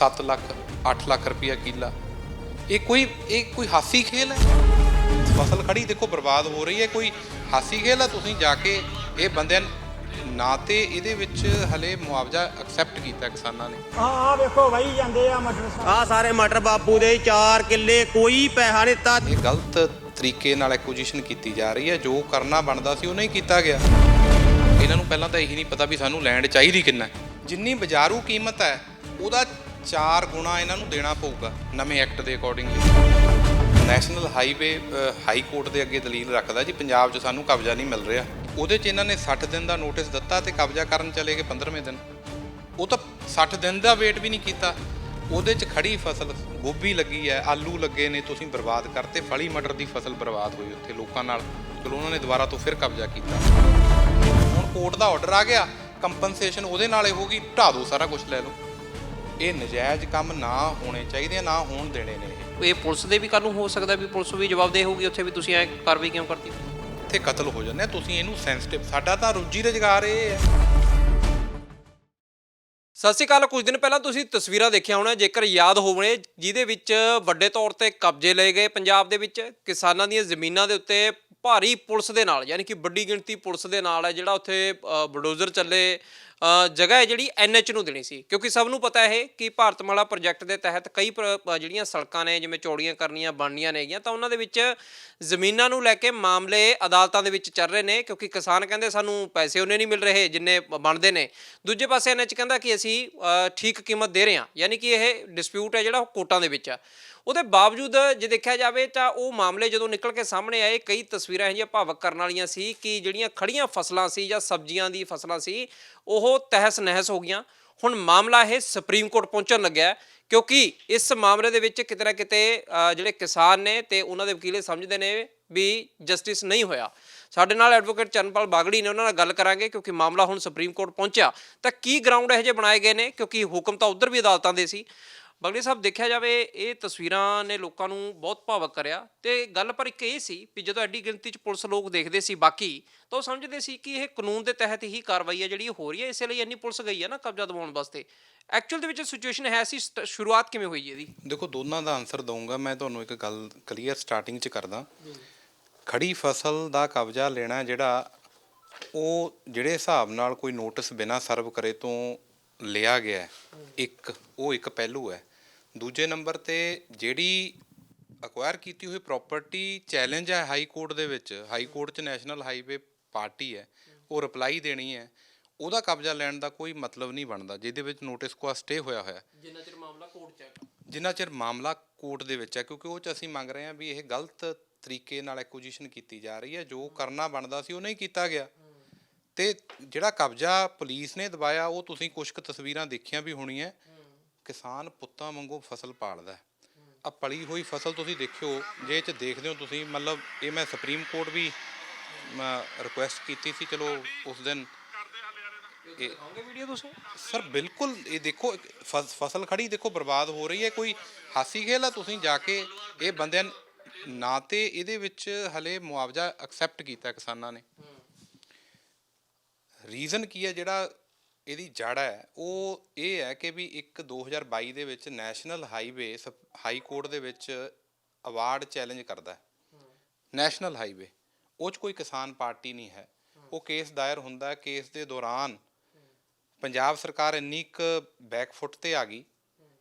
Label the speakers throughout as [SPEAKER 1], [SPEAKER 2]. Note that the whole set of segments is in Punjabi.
[SPEAKER 1] 7 ਲੱਖ 8 ਲੱਖ ਰੁਪਇਆ ਕਿੱਲਾ। ਇਹ ਕੋਈ ਇਹ ਕੋਈ ਹਾਸੀ ਖੇਲ ਹੈ? ਫਸਲ ਖੜੀ ਦੇਖੋ ਬਰਬਾਦ ਹੋ ਰਹੀ ਹੈ ਕੋਈ ਹਾਸੀ ਖੇਲ ਹੈ? ਤੁਸੀਂ ਜਾ ਕੇ ਇਹ ਬੰਦਿਆਂ ਨਾ ਤੇ ਇਹਦੇ ਵਿੱਚ ਹਲੇ ਮੁਆਵਜ਼ਾ ਐਕਸੈਪਟ ਕੀਤਾ ਕਿਸਾਨਾਂ ਨੇ।
[SPEAKER 2] ਹਾਂ ਆ ਵੇਖੋ ਵਹੀ ਜਾਂਦੇ ਆ ਮਟਰ।
[SPEAKER 3] ਆ ਸਾਰੇ ਮਟਰ ਬਾਪੂ ਦੇ 4 ਕਿੱਲੇ ਕੋਈ ਪੈਸਾ ਨਹੀਂ ਦਿੱਤਾ।
[SPEAKER 1] ਇਹ ਗਲਤ ਤਰੀਕੇ ਨਾਲ ਐਕੁਜੀਸ਼ਨ ਕੀਤੀ ਜਾ ਰਹੀ ਹੈ ਜੋ ਕਰਨਾ ਬਣਦਾ ਸੀ ਉਹ ਨਹੀਂ ਕੀਤਾ ਗਿਆ। ਇਹਨਾਂ ਨੂੰ ਪਹਿਲਾਂ ਤਾਂ ਇਹੀ ਨਹੀਂ ਪਤਾ ਵੀ ਸਾਨੂੰ ਲੈਂਡ ਚਾਹੀਦੀ ਕਿੰਨਾ। ਜਿੰਨੀ ਬਾਜ਼ਾਰੂ ਕੀਮਤ ਹੈ ਉਹਦਾ 4 ਗੁਣਾ ਇਹਨਾਂ ਨੂੰ ਦੇਣਾ ਪਊਗਾ ਨਵੇਂ ਐਕਟ ਦੇ accordingly national highway high court ਦੇ ਅੱਗੇ ਦਲੀਲ ਰੱਖਦਾ ਜੀ, ਪੰਜਾਬ 'ਚ ਸਾਨੂੰ ਕਬਜ਼ਾ ਨਹੀਂ ਮਿਲ ਰਿਹਾ। ਉਹਦੇ 'ਚ ਇਹਨਾਂ ਨੇ 60 ਦਿਨ ਦਾ ਨੋਟਿਸ ਦਿੱਤਾ ਤੇ ਕਬਜ਼ਾ ਕਰਨ ਚਲੇ ਗਏ 15ਵੇਂ ਦਿਨ। ਉਹ ਤਾਂ 60 ਦਿਨ ਦਾ ਵੇਟ ਵੀ ਨਹੀਂ ਕੀਤਾ। ਉਹਦੇ 'ਚ ਖੜੀ ਫਸਲ ਗੋਭੀ ਲੱਗੀ ਹੈ, ਆਲੂ ਲੱਗੇ ਨੇ, ਤੁਸੀਂ ਬਰਬਾਦ ਕਰਤੇ, ਫਲੀ ਮਟਰ ਦੀ ਫਸਲ ਬਰਬਾਦ ਹੋਈ ਉੱਥੇ ਲੋਕਾਂ ਨਾਲ। ਚਲੋ ਉਹਨਾਂ ਨੇ ਦੁਬਾਰਾ ਤੋਂ ਫਿਰ ਕਬਜ਼ਾ ਕੀਤਾ। ਹੁਣ ਕੋਰਟ ਦਾ ਆਰਡਰ ਆ ਗਿਆ ਕੰਪਨਸੇਸ਼ਨ ਉਹਦੇ ਨਾਲੇ ਹੋਗੀ ਢਾ ਦੋ ਸਾਰਾ ਕੁਝ ਲੈ ਲਓ। ਇਹ ਨਜਾਇਜ਼ ਕੰਮ ਨਾ ਹੋਣੇ ਚਾਹੀਦੇ ਆ, ਨਾ ਹੋਣ ਦੇਣੇ ਨੇ ਇਹ।
[SPEAKER 4] ਇਹ ਪੁਲਿਸ ਦੇ ਵੀ ਕੱਲ ਨੂੰ ਹੋ ਸਕਦਾ ਵੀ ਪੁਲਿਸ ਵੀ ਜਵਾਬਦੇਹ ਹੋਊਗੀ ਉੱਥੇ ਵੀ ਤੁਸੀਂ ਐ ਕਾਰਵਾਈ ਕਿਉਂ ਕਰਤੀ?
[SPEAKER 1] ਇੱਥੇ ਕਤਲ ਹੋ ਜਾਂਦੇ ਆ ਤੁਸੀਂ ਇਹਨੂੰ ਸੈਂਸਿਟਿਵ ਸਾਡਾ ਤਾਂ ਰੋਜੀ ਰੁਜ਼ਗਾਰ ਇਹ ਹੈ।
[SPEAKER 4] ਸਤਿ ਸ਼੍ਰੀ ਅਕਾਲ ਕੁਝ ਦਿਨ ਪਹਿਲਾਂ ਤੁਸੀਂ ਤਸਵੀਰਾਂ ਦੇਖਿਆ ਹੋਣਾ ਜੇਕਰ ਯਾਦ ਹੋਵੇ ਜਿਹਦੇ ਵਿੱਚ ਵੱਡੇ ਤੌਰ ਤੇ ਕਬਜ਼ੇ ਲਏ ਗਏ ਪੰਜਾਬ ਦੇ ਵਿੱਚ ਕਿਸਾਨਾਂ ਦੀਆਂ ਜ਼ਮੀਨਾਂ ਦੇ ਉੱਤੇ ਭਾਰੀ ਪੁਲਿਸ ਦੇ ਨਾਲ ਯਾਨੀ ਕਿ ਵੱਡੀ ਗਿਣਤੀ ਪੁਲਿਸ ਦੇ ਨਾਲ ਹੈ ਜਿਹੜਾ ਉੱਥੇ ਅ, ਬਲਡੋਜ਼ਰ ਚੱਲੇ ਜਗ੍ਹਾ ਹੈ ਜਿਹੜੀ ਐਨਐਚ ਨੂੰ ਦੇਣੀ ਸੀ। ਕਿਉਂਕਿ ਸਭ ਨੂੰ ਪਤਾ ਹੈ ਕਿ ਭਾਰਤਮਾਲਾ ਪ੍ਰੋਜੈਕਟ ਦੇ ਤਹਿਤ ਕਈ ਪ੍ਰ- ਜਿਹੜੀਆਂ ਸੜਕਾਂ ਨੇ ਜਿਵੇਂ ਚੌੜੀਆਂ ਕਰਨੀਆਂ ਬਣਨੀਆਂ ਨੇਗੀਆਂ ਤਾਂ ਉਹਨਾਂ ਦੇ ਵਿੱਚ ਜ਼ਮੀਨਾਂ ਨੂੰ ਲੈ ਕੇ ਮਾਮਲੇ ਅਦਾਲਤਾਂ ਦੇ ਵਿੱਚ ਚੱਲ ਰਹੇ ਨੇ ਕਿਉਂਕਿ ਕਿਸਾਨ ਕਹਿੰਦੇ ਸਾਨੂੰ ਪੈਸੇ ਉਹਨੇ ਨਹੀਂ ਮਿਲ ਰਹੇ ਜਿੰਨੇ ਬਣਦੇ ਨੇ। ਦੂਜੇ ਪਾਸੇ ਐਨਐਚ ਕਹਿੰਦਾ ਕਿ ਅਸੀਂ ਠੀਕ ਕੀਮਤ ਦੇ ਰਹੇ ਹਾਂ। ਯਾਨੀ ਕਿ ਇਹ ਡਿਸਪਿਊਟ ਹੈ ਜਿਹੜਾ ਉਹ ਕੋਰਟਾਂ ਦੇ ਵਿੱਚ ਆ। ਉਹਦੇ ਬਾਵਜੂਦ ਜੇ ਦੇਖਿਆ ਜਾਵੇ ਤਾਂ ਉਹ ਮਾਮਲੇ ਜਦੋਂ ਨਿਕਲ ਕੇ ਸਾਹਮਣੇ ਆਏ, ਕਈ ਤਸਵੀਰਾਂ ਇਹ ਜਿਹੀਆਂ ਭਾਵਕ ਕਰਨ ਵਾਲੀਆਂ ਸੀ ਕਿ ਜਿਹੜੀਆਂ ਖੜੀਆਂ ਫਸਲਾਂ ਸੀ ਜਾਂ ਸਬਜ਼ੀਆਂ ਦੀ ਫਸਲਾਂ ਸੀ, ਉਹ ਤਹਿਸ ਨਹਿਸ ਹੋ ਗਈਆਂ। ਹੁਣ ਮਾਮਲਾ ਇਹ ਸੁਪਰੀਮ ਕੋਰਟ ਪਹੁੰਚਣ ਲੱਗਿਆ ਕਿਉਂਕਿ ਇਸ ਮਾਮਲੇ ਦੇ ਵਿੱਚ ਕਿਤੇ ਨਾ ਕਿਤੇ ਜਿਹੜੇ ਕਿਸਾਨ ਨੇ ਤੇ ਉਹਨਾਂ ਦੇ ਵਕੀਲੇ ਸਮਝਦੇ ਨੇ ਵੀ ਜਸਟਿਸ ਨਹੀਂ ਹੋਇਆ। ਸਾਡੇ ਨਾਲ ਐਡਵੋਕੇਟ ਚਰਨਪਾਲ ਬਾਗੜੀ ਨੇ ਉਹਨਾਂ ਨਾਲ ਗੱਲ ਕਰਾਂਗੇ, ਕਿਉਂਕਿ ਮਾਮਲਾ ਹੁਣ ਸੁਪਰੀਮ ਕੋਰਟ ਪਹੁੰਚਿਆ। ਤਾਂ ਕੀ ਗਰਾਊਂਡ ਇਹੋ ਜਿਹੇ ਬਣਾਏ ਗਏ ਨੇ? ਕਿਉਂਕਿ ਹੁਕਮ ਤਾਂ ਉਧਰ ਵੀ ਅਦਾਲਤਾਂ ਦੇ ਸੀ। ਬਗੜੀ ਸਾਹਿਬ ਦੇਖਿਆ ਜਾਵੇ, ਇਹ ਤਸਵੀਰਾਂ ਨੇ ਲੋਕਾਂ ਨੂੰ ਬਹੁਤ ਭਾਵਕ ਕਰਿਆ। ਤੇ ਗੱਲ ਪਰ ਇੱਕ ਇਹ ਸੀ ਵੀ ਜਦੋਂ ਐਡੀ ਗਿਣਤੀ 'ਚ ਪੁਲਿਸ ਲੋਕ ਦੇਖਦੇ ਸੀ ਬਾਕੀ, ਤਾਂ ਉਹ ਸਮਝਦੇ ਸੀ ਕਿ ਇਹ ਕਾਨੂੰਨ ਦੇ ਤਹਿਤ ਹੀ ਕਾਰਵਾਈ ਹੈ ਜਿਹੜੀ ਉਹ ਹੋ ਰਹੀ ਹੈ, ਇਸੇ ਲਈ ਇੰਨੀ ਪੁਲਿਸ ਗਈ ਹੈ ਨਾ ਕਬਜ਼ਾ ਦਿਵਾਉਣ ਵਾਸਤੇ। ਐਕਚੁਅਲ ਦੇ ਵਿੱਚ ਸਿਚੁਏਸ਼ਨ ਹੈ ਸੀ ਸਟ- ਸ਼ੁਰੂਆਤ ਕਿਵੇਂ ਹੋਈ ਇਹਦੀ?
[SPEAKER 1] ਦੇਖੋ, ਦੋਨਾਂ ਦਾ ਆਨਸਰ ਦਊਂਗਾ, ਮੈਂ ਤੁਹਾਨੂੰ ਇੱਕ ਗੱਲ ਕਲੀਅਰ ਸਟਾਰਟਿੰਗ 'ਚ ਕਰਦਾ। ਖੜੀ ਫਸਲ ਦਾ ਕਬਜ਼ਾ ਲੈਣਾ ਜਿਹੜਾ, ਉਹ ਜਿਹੜੇ ਹਿਸਾਬ ਨਾਲ ਕੋਈ ਨੋਟਿਸ ਬਿਨਾਂ ਸਰਵ ਕਰੇ ਤੋਂ ਲਿਆ ਗਿਆ ਇੱਕ, ਉਹ ਇੱਕ ਪਹਿਲੂ ਹੈ। ਦੂਜੇ ਨੰਬਰ ਤੇ ਜਿਹੜੀ ਅਕਵਾਇਰ ਕੀਤੀ ਹੋਈ ਪ੍ਰਾਪਰਟੀ ਚੈਲੰਜ ਹੈ ਹਾਈ ਕੋਰਟ ਦੇ ਵਿੱਚ ਹਾਈ ਕੋਰਟ 'ਚ ਨੈਸ਼ਨਲ ਹਾਈਵੇ ਪਾਰਟੀ ਹੈ ਉਹ ਰਿਪਲਾਈ ਦੇਣੀ ਹੈ ਉਹਦਾ ਕਬਜ਼ਾ ਲੈਣ ਦਾ ਕੋਈ ਮਤਲਬ ਨਹੀਂ ਬਣਦਾ ਜਿਹਦੇ ਵਿੱਚ ਨੋਟਿਸ ਕੋ ਸਟੇ ਹੋਇਆ ਹੋਇਆ।
[SPEAKER 4] ਜਿੰਨਾ ਚਿਰ ਮਾਮਲਾ ਕੋਰਟ 'ਚ ਹੈ।
[SPEAKER 1] ਜਿੰਨਾ ਚਿਰ ਮਾਮਲਾ ਕੋਰਟ ਦੇ ਵਿੱਚ ਹੈ ਕਿਉਂਕਿ ਉਹ ਚ ਅਸੀਂ ਮੰਗ ਰਹੇ ਹਾਂ ਵੀ ਇਹ ਗਲਤ ਤਰੀਕੇ ਨਾਲ ਐਕੁਜੀਸ਼ਨ ਕੀਤੀ ਜਾ ਰਹੀ ਹੈ ਜੋ ਕਰਨਾ ਬਣਦਾ ਸੀ ਉਹ ਨਹੀਂ ਕੀਤਾ ਗਿਆ। ਤੇ ਜਿਹੜਾ ਕਬਜ਼ਾ ਪੁਲਿਸ ਨੇ ਦਬਾਇਆ ਉਹ ਤੁਸੀਂ ਕੁਝ ਕੁ ਤਸਵੀਰਾਂ ਦੇਖੀਆਂ ਵੀ ਹੋਣੀਆਂ ਕਿਸਾਨ ਪੁੱਤਾਂ ਵਾਂਗੂ ਫਸਲ ਪਾਲਦਾ ਹੈ। ਆ ਪਲੀ ਹੋਈ ਫਸਲ ਤੁਸੀਂ ਦੇਖਿਓ ਜੇ ਇਹ ਚ ਦੇਖਦੇ ਹੋ ਤੁਸੀਂ ਮਤਲਬ ਇਹ ਮੈਂ ਸੁਪਰੀਮ ਕੋਰਟ ਵੀ ਰਿਕੁਐਸਟ ਕੀਤੀ ਸੀ ਚਲੋ ਉਸ ਦਿਨ ਇਹ
[SPEAKER 4] ਦਿਖਾਓਗੇ ਵੀਡੀਓ ਤੁਸੀਂ?
[SPEAKER 1] ਸਰ ਬਿਲਕੁਲ ਇਹ ਦੇਖੋ ਫਸਲ ਖੜੀ ਦੇਖੋ ਬਰਬਾਦ ਹੋ ਰਹੀ ਹੈ ਕੋਈ ਹਾਸੀ ਖੇਲ ਆ ਤੁਸੀਂ ਜਾ ਕੇ ਇਹ ਬੰਦਿਆਂ ਨਾ ਤੇ ਇਹਦੇ ਵਿੱਚ ਹਲੇ ਮੁਆਵਜ਼ਾ ਐਕਸੈਪਟ ਕੀਤਾ ਕਿਸਾਨਾਂ ਨੇ। ਰੀਜ਼ਨ ਕੀ ਹੈ ਜਿਹੜਾ ਇਹਦੀ ਜੜ ਹੈ, ਉਹ ਇਹ ਹੈ ਕਿ ਵੀ ਇੱਕ 2022 ਦੇ ਵਿੱਚ ਨੈਸ਼ਨਲ ਹਾਈਵੇ ਹਾਈ ਕੋਰਟ ਦੇ ਵਿੱਚ ਅਵਾਰਡ ਚੈਲੰਜ ਕਰਦਾ ਹੈ। ਨੈਸ਼ਨਲ ਹਾਈਵੇ, ਉਹ 'ਚ ਕੋਈ ਕਿਸਾਨ ਪਾਰਟੀ ਨਹੀਂ ਹੈ। ਉਹ ਕੇਸ ਦਾਇਰ ਹੁੰਦਾ ਕੇਸ ਦੇ ਦੌਰਾਨ ਪੰਜਾਬ ਸਰਕਾਰ ਇੰਨੀ ਕੁ ਬੈਕਫੁੱਟ ਤੇ ਆ ਗਈ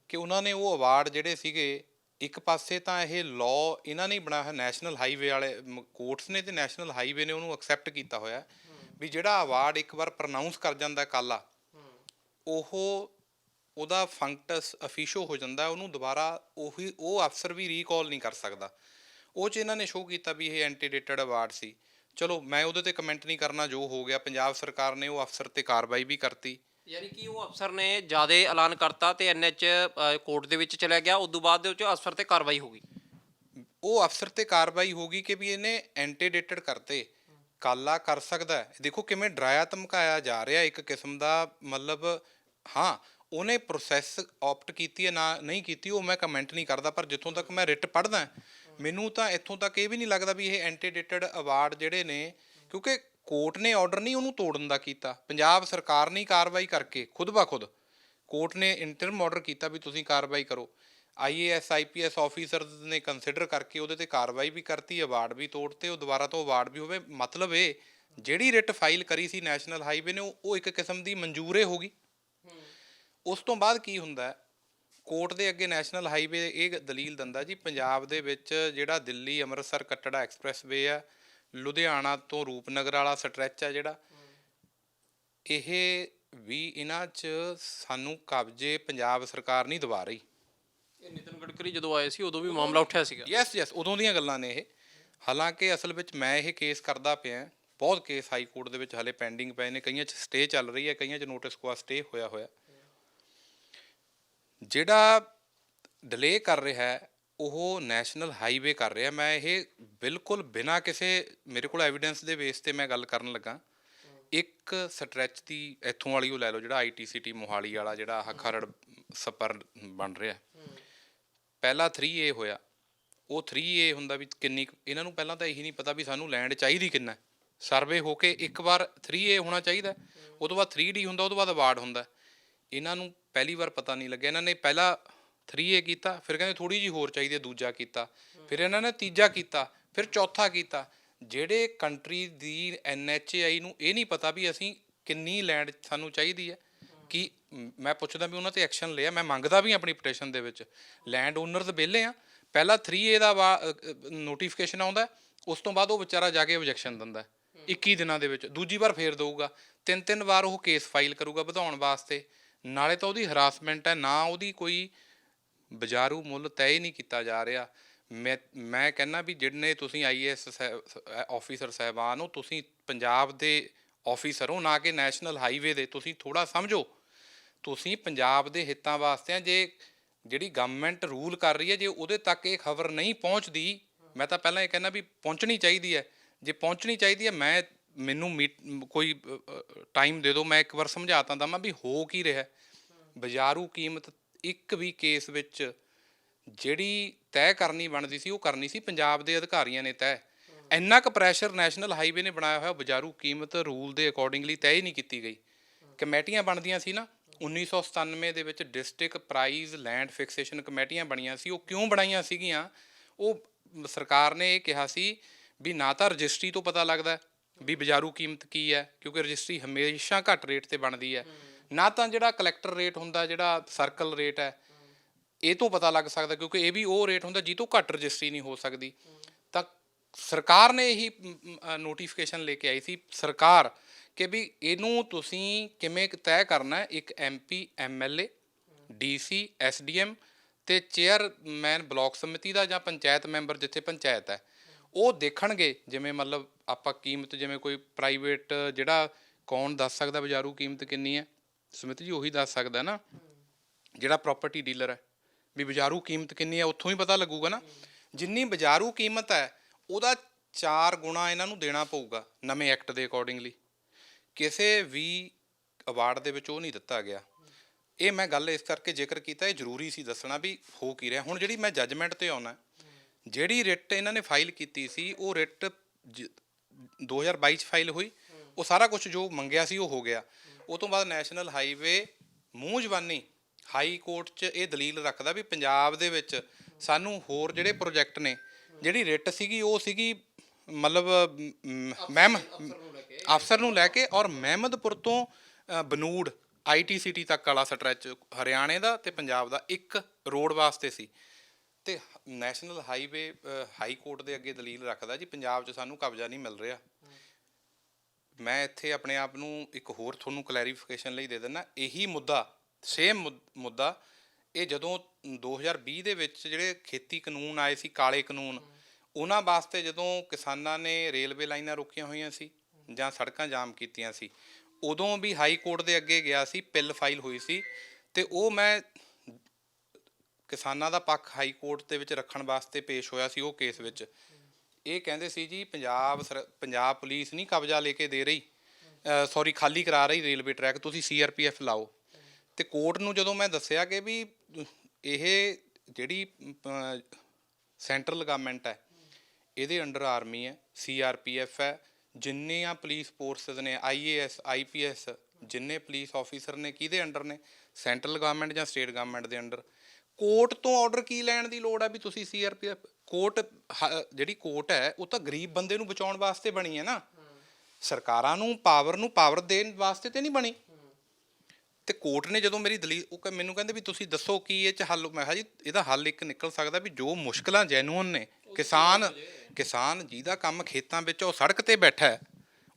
[SPEAKER 1] ਕਿ ਉਹਨਾਂ ਨੇ ਉਹ ਅਵਾਰਡ ਜਿਹੜੇ ਸੀਗੇ, ਇੱਕ ਪਾਸੇ ਤਾਂ ਇਹ ਲਾਅ ਇਹਨਾਂ ਨੇ ਬਣਾਇਆ ਹੋਇਆ ਨੈਸ਼ਨਲ ਹਾਈਵੇ ਵਾਲੇ ਕੋਰਟਸ ਨੇ ਤੇ ਨੈਸ਼ਨਲ ਹਾਈਵੇ ਨੇ ਉਹਨੂੰ ਐਕਸੈਪਟ ਕੀਤਾ ਹੋਇਆ ਵੀ ਜਿਹੜਾ ਅਵਾਰਡ ਇੱਕ ਵਾਰ ਪ੍ਰੋਨਾਂਸ ਕਰ ਜਾਂਦਾ ਕਾਲਾ ਉਹ ਉਹਦਾ ਫੰਕਟਸ ਅਫੀਸ਼ੋ ਹੋ ਜਾਂਦਾ ਉਹਨੂੰ ਦੁਬਾਰਾ ਉਹੀ ਉਹ ਅਫਸਰ ਵੀ ਰੀਕਾਲ ਨਹੀਂ ਕਰ ਸਕਦਾ। ਉਹ ਚ ਇਹਨਾਂ ਨੇ ਸ਼ੋਅ ਕੀਤਾ ਵੀ ਇਹ ਐਂਟੀਡੇਟਡ ਅਵਾਰਡ ਸੀ। ਚਲੋ ਮੈਂ ਉਹਦੇ ਤੇ ਕਮੈਂਟ ਨਹੀਂ ਕਰਨਾ ਜੋ ਹੋ ਗਿਆ ਪੰਜਾਬ ਸਰਕਾਰ ਨੇ ਉਹ ਅਫਸਰ ਤੇ ਕਾਰਵਾਈ ਵੀ ਕਰਤੀ।
[SPEAKER 4] ਯਾਨੀ ਕਿ ਉਹ ਅਫਸਰ ਨੇ ਜ਼ਿਆਦਾ ਐਲਾਨ ਕਰਤਾ ਤੇ ਐਨਐਚ ਕੋਰਟ ਦੇ ਵਿੱਚ ਚਲਾ ਗਿਆ ਉਸ ਤੋਂ ਬਾਅਦ ਦੇ ਵਿੱਚ ਅਫਸਰ ਤੇ ਕਾਰਵਾਈ ਹੋ ਗਈ।
[SPEAKER 1] ਉਹ ਅਫਸਰ ਤੇ ਕਾਰਵਾਈ ਹੋਗੀ ਕਿ ਵੀ ਇਹਨੇ ਐਂਟੀਡੇਟਡ ਕਰਤੇ। ਕਾਲਾ ਕਰ ਸਕਦਾ ਹੈ। ਦੇਖੋ ਕਿਵੇਂ ਡਰਾਇਆ, ਧਮਕਾਇਆ ਜਾ ਰਿਹਾ ਇੱਕ ਕਿਸਮ ਦਾ ਮਤਲਬ, ਹਾਂ, ਉਹਨੇ ਪ੍ਰੋਸੈਸ ਆਪਟ ਕੀਤੀ ਹੈ, ਨਾ ਨਹੀਂ ਕੀਤੀ, ਉਹ ਮੈਂ ਕਮੈਂਟ ਨਹੀਂ ਕਰਦਾ, ਪਰ ਜਿੱਥੋਂ ਤੱਕ ਮੈਂ ਰਿਟ ਪੜਦਾ ਮੈਨੂੰ ਤਾਂ ਇੱਥੋਂ ਤੱਕ ਇਹ ਵੀ ਨਹੀਂ ਲੱਗਦਾ ਵੀ ਇਹ ਐਂਟੀਡੇਟਡ ਅਵਾਰਡ ਜਿਹੜੇ ਨੇ, ਕਿਉਂਕਿ ਕੋਰਟ ਨੇ ਆਰਡਰ ਨਹੀਂ ਉਹਨੂੰ ਤੋੜਨ ਦਾ ਕੀਤਾ। ਪੰਜਾਬ ਸਰਕਾਰ ਨੇ ਕਾਰਵਾਈ ਕਰਕੇ, ਖੁਦ ਬਾ ਖੁਦ ਕੋਰਟ ਨੇ ਇੰਟਰਮ ਆਰਡਰ ਕੀਤਾ ਵੀ ਤੁਸੀਂ ਕਾਰਵਾਈ ਕਰੋ। ਆਈਏਐਸ ਆਈਪੀਐਸ ਆਫੀਸਰ ਨੇ ਕੰਸੀਡਰ ਕਰਕੇ ਉਹਦੇ ਤੇ ਕਾਰਵਾਈ ਵੀ ਕਰਤੀ ਅਵਾਰਡ ਵੀ ਤੋੜਤੇ ਉਹ ਦੁਬਾਰਾ ਤੋਂ ਅਵਾਰਡ ਵੀ ਹੋਵੇ। ਮਤਲਬ ਇਹ ਜਿਹੜੀ ਰਿਟ ਫਾਈਲ ਕਰੀ ਸੀ ਨੈਸ਼ਨਲ ਹਾਈਵੇ ਨੇ ਉਹ ਇੱਕ ਕਿਸਮ ਦੀ ਮਨਜ਼ੂਰੇ ਹੋ ਗਈ। ਉਸ ਤੋਂ ਬਾਅਦ ਕੀ ਹੁੰਦਾ ਕੋਰਟ ਦੇ ਅੱਗੇ ਨੈਸ਼ਨਲ ਹਾਈਵੇ ਇਹ ਦਲੀਲ ਦਿੰਦਾ ਜੀ ਪੰਜਾਬ ਦੇ ਵਿੱਚ ਜਿਹੜਾ ਦਿੱਲੀ ਅੰਮ੍ਰਿਤਸਰ ਕੱਟੜਾ ਐਕਸਪ੍ਰੈਸਵੇ ਆ ਲੁਧਿਆਣਾ ਤੋਂ ਰੂਪਨਗਰ ਵਾਲਾ ਸਟ੍ਰੈਚ ਆ ਜਿਹੜਾ। ਇਹ ਵੀ ਇਹਨਾਂ 'ਚ ਸਾਨੂੰ ਕਬਜ਼ੇ ਪੰਜਾਬ ਸਰਕਾਰ ਨਹੀਂ ਦਵਾ ਰਹੀ।
[SPEAKER 4] ਇਹ ਨਿਤਨ ਗਡਕਰੀ ਜਦੋਂ ਆਏ ਸੀ, ਉਦੋਂ ਵੀ ਮਾਮਲਾ ਉੱਠਿਆ ਸੀਗਾ?
[SPEAKER 1] ਯੈਸ ਯੈਸ ਉਦੋਂ ਦੀਆਂ ਗੱਲਾਂ ਨੇ ਇਹ। ਹਾਲਾਂਕਿ ਅਸਲ ਵਿੱਚ ਮੈਂ ਇਹ ਕੇਸ ਕਰਦਾ ਪਿਆ ਬਹੁਤ ਕੇਸ ਹਾਈ ਕੋਰਟ ਦੇ ਵਿੱਚ ਹਲੇ ਪੈਂਡਿੰਗ ਪਏ ਨੇ। ਕਈਆਂ 'ਚ ਸਟੇ ਚੱਲ ਰਹੀ ਹੈ, ਕਈਆਂ 'ਚ ਨੋਟਿਸ ਕੋ ਸਟੇ ਹੋਇਆ ਹੋਇਆ। ਜਿਹੜਾ ਡਿਲੇ ਕਰ ਰਿਹਾ ਹੈ, ਉਹ ਨੈਸ਼ਨਲ ਹਾਈਵੇ ਕਰ ਰਿਹਾ। ਮੈਂ ਇਹ ਬਿਲਕੁਲ ਬਿਨਾਂ ਕਿਸੇ, ਮੇਰੇ ਕੋਲ ਐਵੀਡੈਂਸ ਦੇ ਬੇਸ ਤੇ ਮੈਂ ਗੱਲ ਕਰਨ ਲੱਗਾ। ਇੱਕ ਸਟ੍ਰੈਚ ਦੀ ਇੱਥੋਂ ਵਾਲੀ ਉਹ ਲੈ ਲਓ, ਜਿਹੜਾ ਆਈਟੀਸੀਟੀ ਮੋਹਾਲੀ ਵਾਲਾ ਜਿਹੜਾ ਆਹ ਖਰੜ ਸਪਰ ਬਣ ਰਿਹਾ। ਪਹਿਲਾ 3A ਹੋਇਆ। ਉਹ 3A ਹੁੰਦਾ ਵੀ ਕਿੰਨੀ ਕੁ- ਇਹਨਾਂ ਨੂੰ ਪਹਿਲਾਂ ਤਾਂ ਇਹੀ ਨਹੀਂ ਪਤਾ ਵੀ ਸਾਨੂੰ ਲੈਂਡ ਚਾਹੀਦੀ ਕਿੰਨਾ ਸਰਵੇ ਹੋ ਕੇ ਇੱਕ ਵਾਰ 3A ਹੋਣਾ ਚਾਹੀਦਾ ਉਹ ਤੋਂ ਬਾਅਦ 3D ਹੁੰਦਾ ਉਹ ਤੋਂ ਬਾਅਦ ਅਵਾਰਡ ਹੁੰਦਾ ਇਹਨਾਂ ਨੂੰ ਪਹਿਲੀ ਵਾਰ ਪਤਾ ਨਹੀਂ ਲੱਗਿਆ। ਇਹਨਾਂ ਨੇ ਪਹਿਲਾ 3A ਕੀਤਾ, ਫਿਰ ਕਹਿੰਦੇ ਥੋੜੀ ਜੀ ਹੋਰ ਚਾਹੀਦੀ ਹੈ, ਦੂਜਾ ਕੀਤਾ। ਫਿਰ ਇਹਨਾਂ ਨੇ ਤੀਜਾ ਕੀਤਾ, ਫਿਰ ਚੌਥਾ ਕੀਤਾ। ਜਿਹੜੇ ਕੰਟਰੀ ਦੀ NHAI ਨੂੰ ਇਹ ਨਹੀਂ ਪਤਾ ਵੀ ਅਸੀਂ ਕਿੰਨੀ ਲੈਂਡ ਸਾਨੂੰ ਚਾਹੀਦੀ ਹੈ। ਕਿ ਮ- ਪੁੱਛਦਾ ਵੀ ਉਹਨਾਂ ਤੇ ਐਕਸ਼ਨ ਲਿਆ ਮੈਂ ਮੰਗਦਾ ਵੀ ਆਪਣੀ ਪਟੀਸ਼ਨ ਦੇ ਵਿੱਚ। ਲੈਂਡ ਓਨਰਸ ਵਿਹਲੇ ਆ। ਪਹਿਲਾਂ 3A ਦਾ ਨੋਟੀਫਿਕੇਸ਼ਨ ਆਉਂਦਾ ਉਸ ਤੋਂ ਬਾਅਦ ਉਹ ਵਿਚਾਰਾ ਜਾ ਕੇ ਆਬਜੈਕਸ਼ਨ ਦਿੰਦਾ ਹੈ, 21 ਦਿਨਾਂ ਦੇ ਵਿੱਚ। ਦੂਜੀ ਵਾਰ ਫੇਰ ਦਊਗਾ। ਤਿੰਨ ਤਿੰਨ ਵਾਰ ਉਹ ਕੇਸ ਫਾਈਲ ਕਰੂਗਾ ਵਧਾਉਣ ਵਾਸਤੇ। ਨਾਲੇ ਤਾਂ ਉਹਦੀ ਹਰਾਸਮੈਂਟ ਹੈ ਨਾ ਉਹਦੀ ਕੋਈ ਬਾਜ਼ਾਰੂ ਮੁੱਲ ਤੈਅ ਹੀ ਨਹੀਂ ਕੀਤਾ ਜਾ ਰਿਹਾ। ਮੈਂ ਮੈਂ ਕਹਿੰਦਾ ਵੀ ਜਿਹੜੇ ਤੁਸੀਂ ਆਈਏਐਸ ਆਫੀਸਰ ਸਹਿਬਾਨ ਹੋ ਤੁਸੀਂ ਪੰਜਾਬ ਦੇ ਆਫੀਸਰ ਹੋ ਨਾ ਕਿ ਨੈਸ਼ਨਲ ਹਾਈਵੇ ਦੇ ਤੁਸੀਂ ਥੋੜਾ ਸਮਝੋ ਤੁਸੀਂ ਪੰਜਾਬ ਦੇ ਹਿੱਤਾਂ ਵਾਸਤੇ ਆ, ਜੇ ਜਿਹੜੀ ਗਵਰਨਮੈਂਟ ਰੂਲ ਕਰ ਰਹੀ ਹੈ, ਜੇ ਉਹਦੇ ਤੱਕ ਇਹ ਖਬਰ ਨਹੀਂ ਪਹੁੰਚਦੀ, ਮੈਂ ਤਾਂ ਪਹਿਲਾਂ ਇਹ ਕਹਿੰਦਾ ਵੀ ਪਹੁੰਚਣੀ ਚਾਹੀਦੀ ਹੈ। ਜੇ ਪਹੁੰਚਣੀ ਚਾਹੀਦੀ ਹੈ, ਮੈਂ ਮੈਨੂੰ ਮੀਟ- ਕੋਈ ਟਾਈਮ ਦੇ ਦਿਓ, ਮੈਂ ਇੱਕ ਵਾਰ ਸਮਝਾਤਾ ਦਵਾਂ ਵੀ ਹੋ ਕੀ ਰਿਹਾ ਹੈ। ਬਾਜ਼ਾਰੂ ਕੀਮਤ ਇੱਕ ਵੀ ਕੇਸ ਵਿੱਚ ਜਿਹੜੀ ਤੈਅ ਕਰਨੀ ਬਣਦੀ ਸੀ, ਉਹ ਕਰਨੀ ਸੀ ਪੰਜਾਬ ਦੇ ਅਧਿਕਾਰੀਆਂ ਨੇ ਤੈਅ। ਇੰਨਾ ਕੁ ਪ੍ਰੈਸ਼ਰ ਨੈਸ਼ਨਲ ਹਾਈਵੇ ਨੇ ਬਣਾਇਆ ਹੋਇਆ, ਬਾਜ਼ਾਰੂ ਕੀਮਤ ਰੂਲ ਦੇ ਅਕੋਰਡਿੰਗਲੀ ਤੈਅ ਹੀ ਨਹੀਂ ਕੀਤੀ ਗਈ। ਕਮੇਟੀਆਂ ਬਣਦੀਆਂ ਸੀ ਨਾ 1997 ਦੇ ਵਿੱਚ ਡਿਸਟ੍ਰਿਕਟ ਪ੍ਰਾਈਜ਼ ਲੈਂਡ ਫਿਕਸੇਸ਼ਨ ਕਮੇਟੀਆਂ ਬਣੀਆਂ ਸੀ। ਉਹ ਕਿਉਂ ਬਣਾਈਆਂ ਸੀਗੀਆਂ? ਉਹ ਸਰਕਾਰ ਨੇ ਇਹ ਕਿਹਾ ਸੀ ਵੀ ਨਾ ਤਾਂ ਰਜਿਸਟਰੀ ਤੋਂ ਪਤਾ ਲੱਗਦਾ ਵੀ ਬਾਜ਼ਾਰੂ ਕੀਮਤ ਕੀ ਹੈ, ਕਿਉਂਕਿ ਰਜਿਸਟਰੀ ਹਮੇਸ਼ਾ ਘੱਟ ਰੇਟ ਤੇ ਬਣਦੀ ਹੈ। ਨਾ ਤਾਂ ਜਿਹੜਾ ਕਲੈਕਟਰ ਰੇਟ ਹੁੰਦਾ, ਜਿਹੜਾ ਸਰਕਲ ਰੇਟ ਹੈ, ਇਹ ਤੋਂ ਪਤਾ ਲੱਗ ਸਕਦਾ, ਕਿਉਂਕਿ ਇਹ ਵੀ ਉਹ ਰੇਟ ਹੁੰਦਾ ਜਿਹਤੋਂ ਘੱਟ ਰਜਿਸਟਰੀ ਨਹੀਂ ਹੋ ਸਕਦੀ। ਸਰਕਾਰ ਨੇ ਇਹੀ ਨੋਟੀਫਿਕੇਸ਼ਨ ਲੈ ਕੇ ਆਈ ਸੀ ਸਰਕਾਰ ਕਿ ਵੀ ਇਹਨੂੰ ਤੁਸੀਂ ਕਿਵੇਂ ਤੈਅ ਕਰਨਾ ਹੈ? ਇੱਕ ਐਮਪੀ ਐਮਐਲਏ ਡੀਸੀ ਐਸਡੀਐਮ ਤੇ ਚੇਅਰਮੈਨ ਬਲਾਕ ਸਮਿਤੀ ਦਾ ਜਾਂ ਪੰਚਾਇਤ ਮੈਂਬਰ ਜਿੱਥੇ ਪੰਚਾਇਤ ਹੈ, ਉਹ ਦੇਖਣਗੇ ਜਿਵੇਂ ਮਤਲਬ ਆਪਾਂ ਕੀਮਤ ਜਿਵੇਂ ਕੋਈ ਪ੍ਰਾਈਵੇਟ ਜਿਹੜਾ ਕੌਣ ਦੱਸ ਸਕਦਾ ਬਾਜ਼ਾਰੂ ਕੀਮਤ ਕਿੰਨੀ ਹੈ? ਸਮਿਤੀ ਜੀ ਉਹੀ ਦੱਸ ਸਕਦਾ ਨਾ, ਜਿਹੜਾ ਪ੍ਰਾਪਰਟੀ ਡੀਲਰ ਹੈ, ਵੀ ਬਾਜ਼ਾਰੂ ਕੀਮਤ ਕਿੰਨੀ ਹੈ, ਉੱਥੋਂ ਹੀ ਪਤਾ ਲੱਗੂਗਾ ਨਾ। ਜਿੰਨੀ ਬਾਜ਼ਾਰੂ ਕੀਮਤ ਹੈ ਉਹਦਾ 4 ਗੁਣਾ ਇਹਨਾਂ ਨੂੰ ਦੇਣਾ ਪਊਗਾ ਨਵੇਂ ਐਕਟ ਦੇ ਅਕੋਰਡਿੰਗਲੀ ਕਿਸੇ ਵੀ ਅਵਾਰਡ ਦੇ ਵਿੱਚ ਉਹ ਨਹੀਂ ਦਿੱਤਾ ਗਿਆ। ਇਹ ਮੈਂ ਗੱਲ ਇਸ ਕਰਕੇ ਜ਼ਿਕਰ ਕੀਤਾ, ਇਹ ਜ਼ਰੂਰੀ ਸੀ ਦੱਸਣਾ ਵੀ ਹੋ ਕੀ ਰਿਹਾ। ਹੁਣ ਜਿਹੜੀ ਮੈਂ ਜੱਜਮੈਂਟ ਤੇ ਆਉਣਾ, ਜਿਹੜੀ ਰਿਟ ਇਹਨਾਂ ਨੇ ਫਾਈਲ ਕੀਤੀ ਸੀ, ਉਹ ਰਿਟ 2022 ਚ ਫਾਈਲ ਹੋਈ। ਉਹ ਸਾਰਾ ਕੁਝ ਜੋ ਮੰਗਿਆ ਸੀ, ਉਹ ਹੋ ਗਿਆ। ਉਹ ਤੋਂ ਬਾਅਦ ਨੈਸ਼ਨਲ ਹਾਈਵੇ ਮੂੰਹ ਜਵਾਨੀ ਹਾਈ ਕੋਰਟ 'ਚ ਇਹ ਦਲੀਲ ਰੱਖਦਾ ਵੀ ਪੰਜਾਬ ਦੇ ਵਿੱਚ ਸਾਨੂੰ ਹੋਰ ਜਿਹੜੇ ਪ੍ਰੋਜੈਕਟ ਨੇ ਜਿਹੜੀ ਰਿਟ ਸੀਗੀ ਉਹ ਸੀਗੀ ਮਤਲਬ ਮੈਮ ਅਫਸਰ ਨੂੰ ਲੈ ਕੇ ਔਰ ਮਹਿਮਦਪੁਰ ਤੋਂ ਅ, ਬਨੂੜ ਆਈਟੀਸੀਟੀ ਤੱਕ ਵਾਲਾ ਸਟ੍ਰੈਚ ਹਰਿਆਣੇ ਦਾ ਤੇ ਪੰਜਾਬ ਦਾ ਇੱਕ ਰੋਡ ਵਾਸਤੇ ਸੀ। ਤੇ ਨੈਸ਼ਨਲ ਹਾਈਵੇ ਹਾਈ ਕੋਰਟ ਦੇ ਅੱਗੇ ਦਲੀਲ ਰੱਖਦਾ ਜੀ ਪੰਜਾਬ 'ਚ ਸਾਨੂੰ ਕਬਜ਼ਾ ਨਹੀਂ ਮਿਲ ਰਿਹਾ। ਮੈਂ ਇੱਥੇ ਆਪਣੇ ਆਪ ਨੂੰ ਇੱਕ ਹੋਰ ਤੁਹਾਨੂੰ ਕਲੈਰੀਫਿਕੇਸ਼ਨ ਲਈ ਦੇ ਦਿੰਦਾ ਇਹੀ ਮੁੱਦਾ ਸੇਮ ਮੁੱਦਾ ਇਹ ਜਦੋਂ 2020 ਦੇ ਵਿੱਚ ਜਿਹੜੇ ਖੇਤੀ ਕਾਨੂੰਨ ਆਏ ਸੀ, ਕਾਲੇ ਕਾਨੂੰਨ, ਉਹਨਾਂ ਵਾਸਤੇ ਜਦੋਂ ਕਿਸਾਨਾਂ ਨੇ ਰੇਲਵੇ ਲਾਈਨਾਂ ਰੋਕੀਆਂ ਹੋਈਆਂ ਸੀ ਜਾਂ ਸੜਕਾਂ ਜਾਮ ਕੀਤੀਆਂ ਸੀ, ਉਦੋਂ ਵੀ ਹਾਈ ਕੋਰਟ ਦੇ ਅੱਗੇ ਗਿਆ ਸੀ, ਪਿੱਲ ਫਾਈਲ ਹੋਈ ਸੀ ਤੇ ਉਹ ਮੈਂ ਕਿਸਾਨਾਂ ਦਾ ਪੱਖ ਹਾਈ ਕੋਰਟ ਦੇ ਵਿੱਚ ਰੱਖਣ ਵਾਸਤੇ ਪੇਸ਼ ਹੋਇਆ ਸੀ ਉਹ ਕੇਸ ਵਿੱਚ। ਇਹ ਕਹਿੰਦੇ ਸੀ ਜੀ, ਪੰਜਾਬ ਸਰ- ਪੰਜਾਬ ਪੁਲਿਸ ਨਹੀਂ ਕਬਜ਼ਾ ਲੈ ਕੇ ਦੇ ਰਹੀ ਸੌਰੀ, ਖਾਲੀ ਕਰਾ ਰਹੀ ਰੇਲਵੇ ਟਰੈਕ, ਤੁਸੀਂ ਸੀਆਰਪੀਐਫ ਲਾਓ। ਤੇ ਕੋਰਟ ਨੂੰ ਜਦੋਂ ਮੈਂ ਦੱਸਿਆ ਕਿ ਵੀ ਇਹ ਜਿਹੜੀ ਸੈਂਟਰਲ ਗਵਰਨਮੈਂਟ ਹੈ ਇਹਦੇ ਅੰਡਰ ਆਰਮੀ ਹੈ ਸੀਆਰਪੀਐਫ ਹੈ ਜਿੰਨੀਆਂ ਪੁਲਿਸ ਫੋਰਸਸ ਨੇ ਆਈਏਐਸ ਆਈਪੀਐਸ ਜਿੰਨੇ ਪੁਲਿਸ ਆਫੀਸਰ ਨੇ ਕਿਹਦੇ ਅੰਡਰ ਨੇ? ਸੈਂਟਰਲ ਗਵਰਨਮੈਂਟ ਜਾਂ ਸਟੇਟ ਗਵਰਨਮੈਂਟ ਦੇ ਅੰਡਰ ਕੋਰਟ ਤੋਂ ਆਰਡਰ ਕੀ ਲੈਣ ਦੀ ਲੋੜ ਹੈ ਵੀ ਤੁਸੀਂ ਸੀਆਰਪੀਐਫ ਕੋਰਟ ਜਿਹੜੀ ਕੋਰਟ ਹੈ ਉਹ ਤਾਂ ਗਰੀਬ ਬੰਦੇ ਨੂੰ ਬਚਾਉਣ ਵਾਸਤੇ ਬਣੀ ਹੈ ਨਾ। ਸਰਕਾਰਾਂ ਨੂੰ ਪਾਵਰ ਨੂੰ ਪਾਵਰ ਦੇਣ ਵਾਸਤੇ ਤੇ ਨਹੀਂ ਬਣੀ। ਤੇ ਕੋਰਟ ਨੇ ਜਦੋਂ ਮੇਰੀ ਦਲੀਲ ਉਹ ਕਹਿ- ਮੈਨੂੰ ਕਹਿੰਦੇ ਵੀ ਤੁਸੀਂ ਦੱਸੋ ਕੀ ਇਹ ਚ ਹੱਲ ਮੈਂ ਕਿਹਾ ਜੀ ਇਹਦਾ ਹੱਲ ਇੱਕ ਨਿਕਲ ਸਕਦਾ ਵੀ ਜੋ ਮੁਸ਼ਕਲਾਂ ਜੈਨੂਅਨ ਨੇ ਕਿਸਾਨ ਕਿਸਾਨ ਜਿਹਦਾ ਕੰਮ ਖੇਤਾਂ ਵਿੱਚ ਉਹ ਸੜਕ ਤੇ ਬੈਠਾ ਹੈ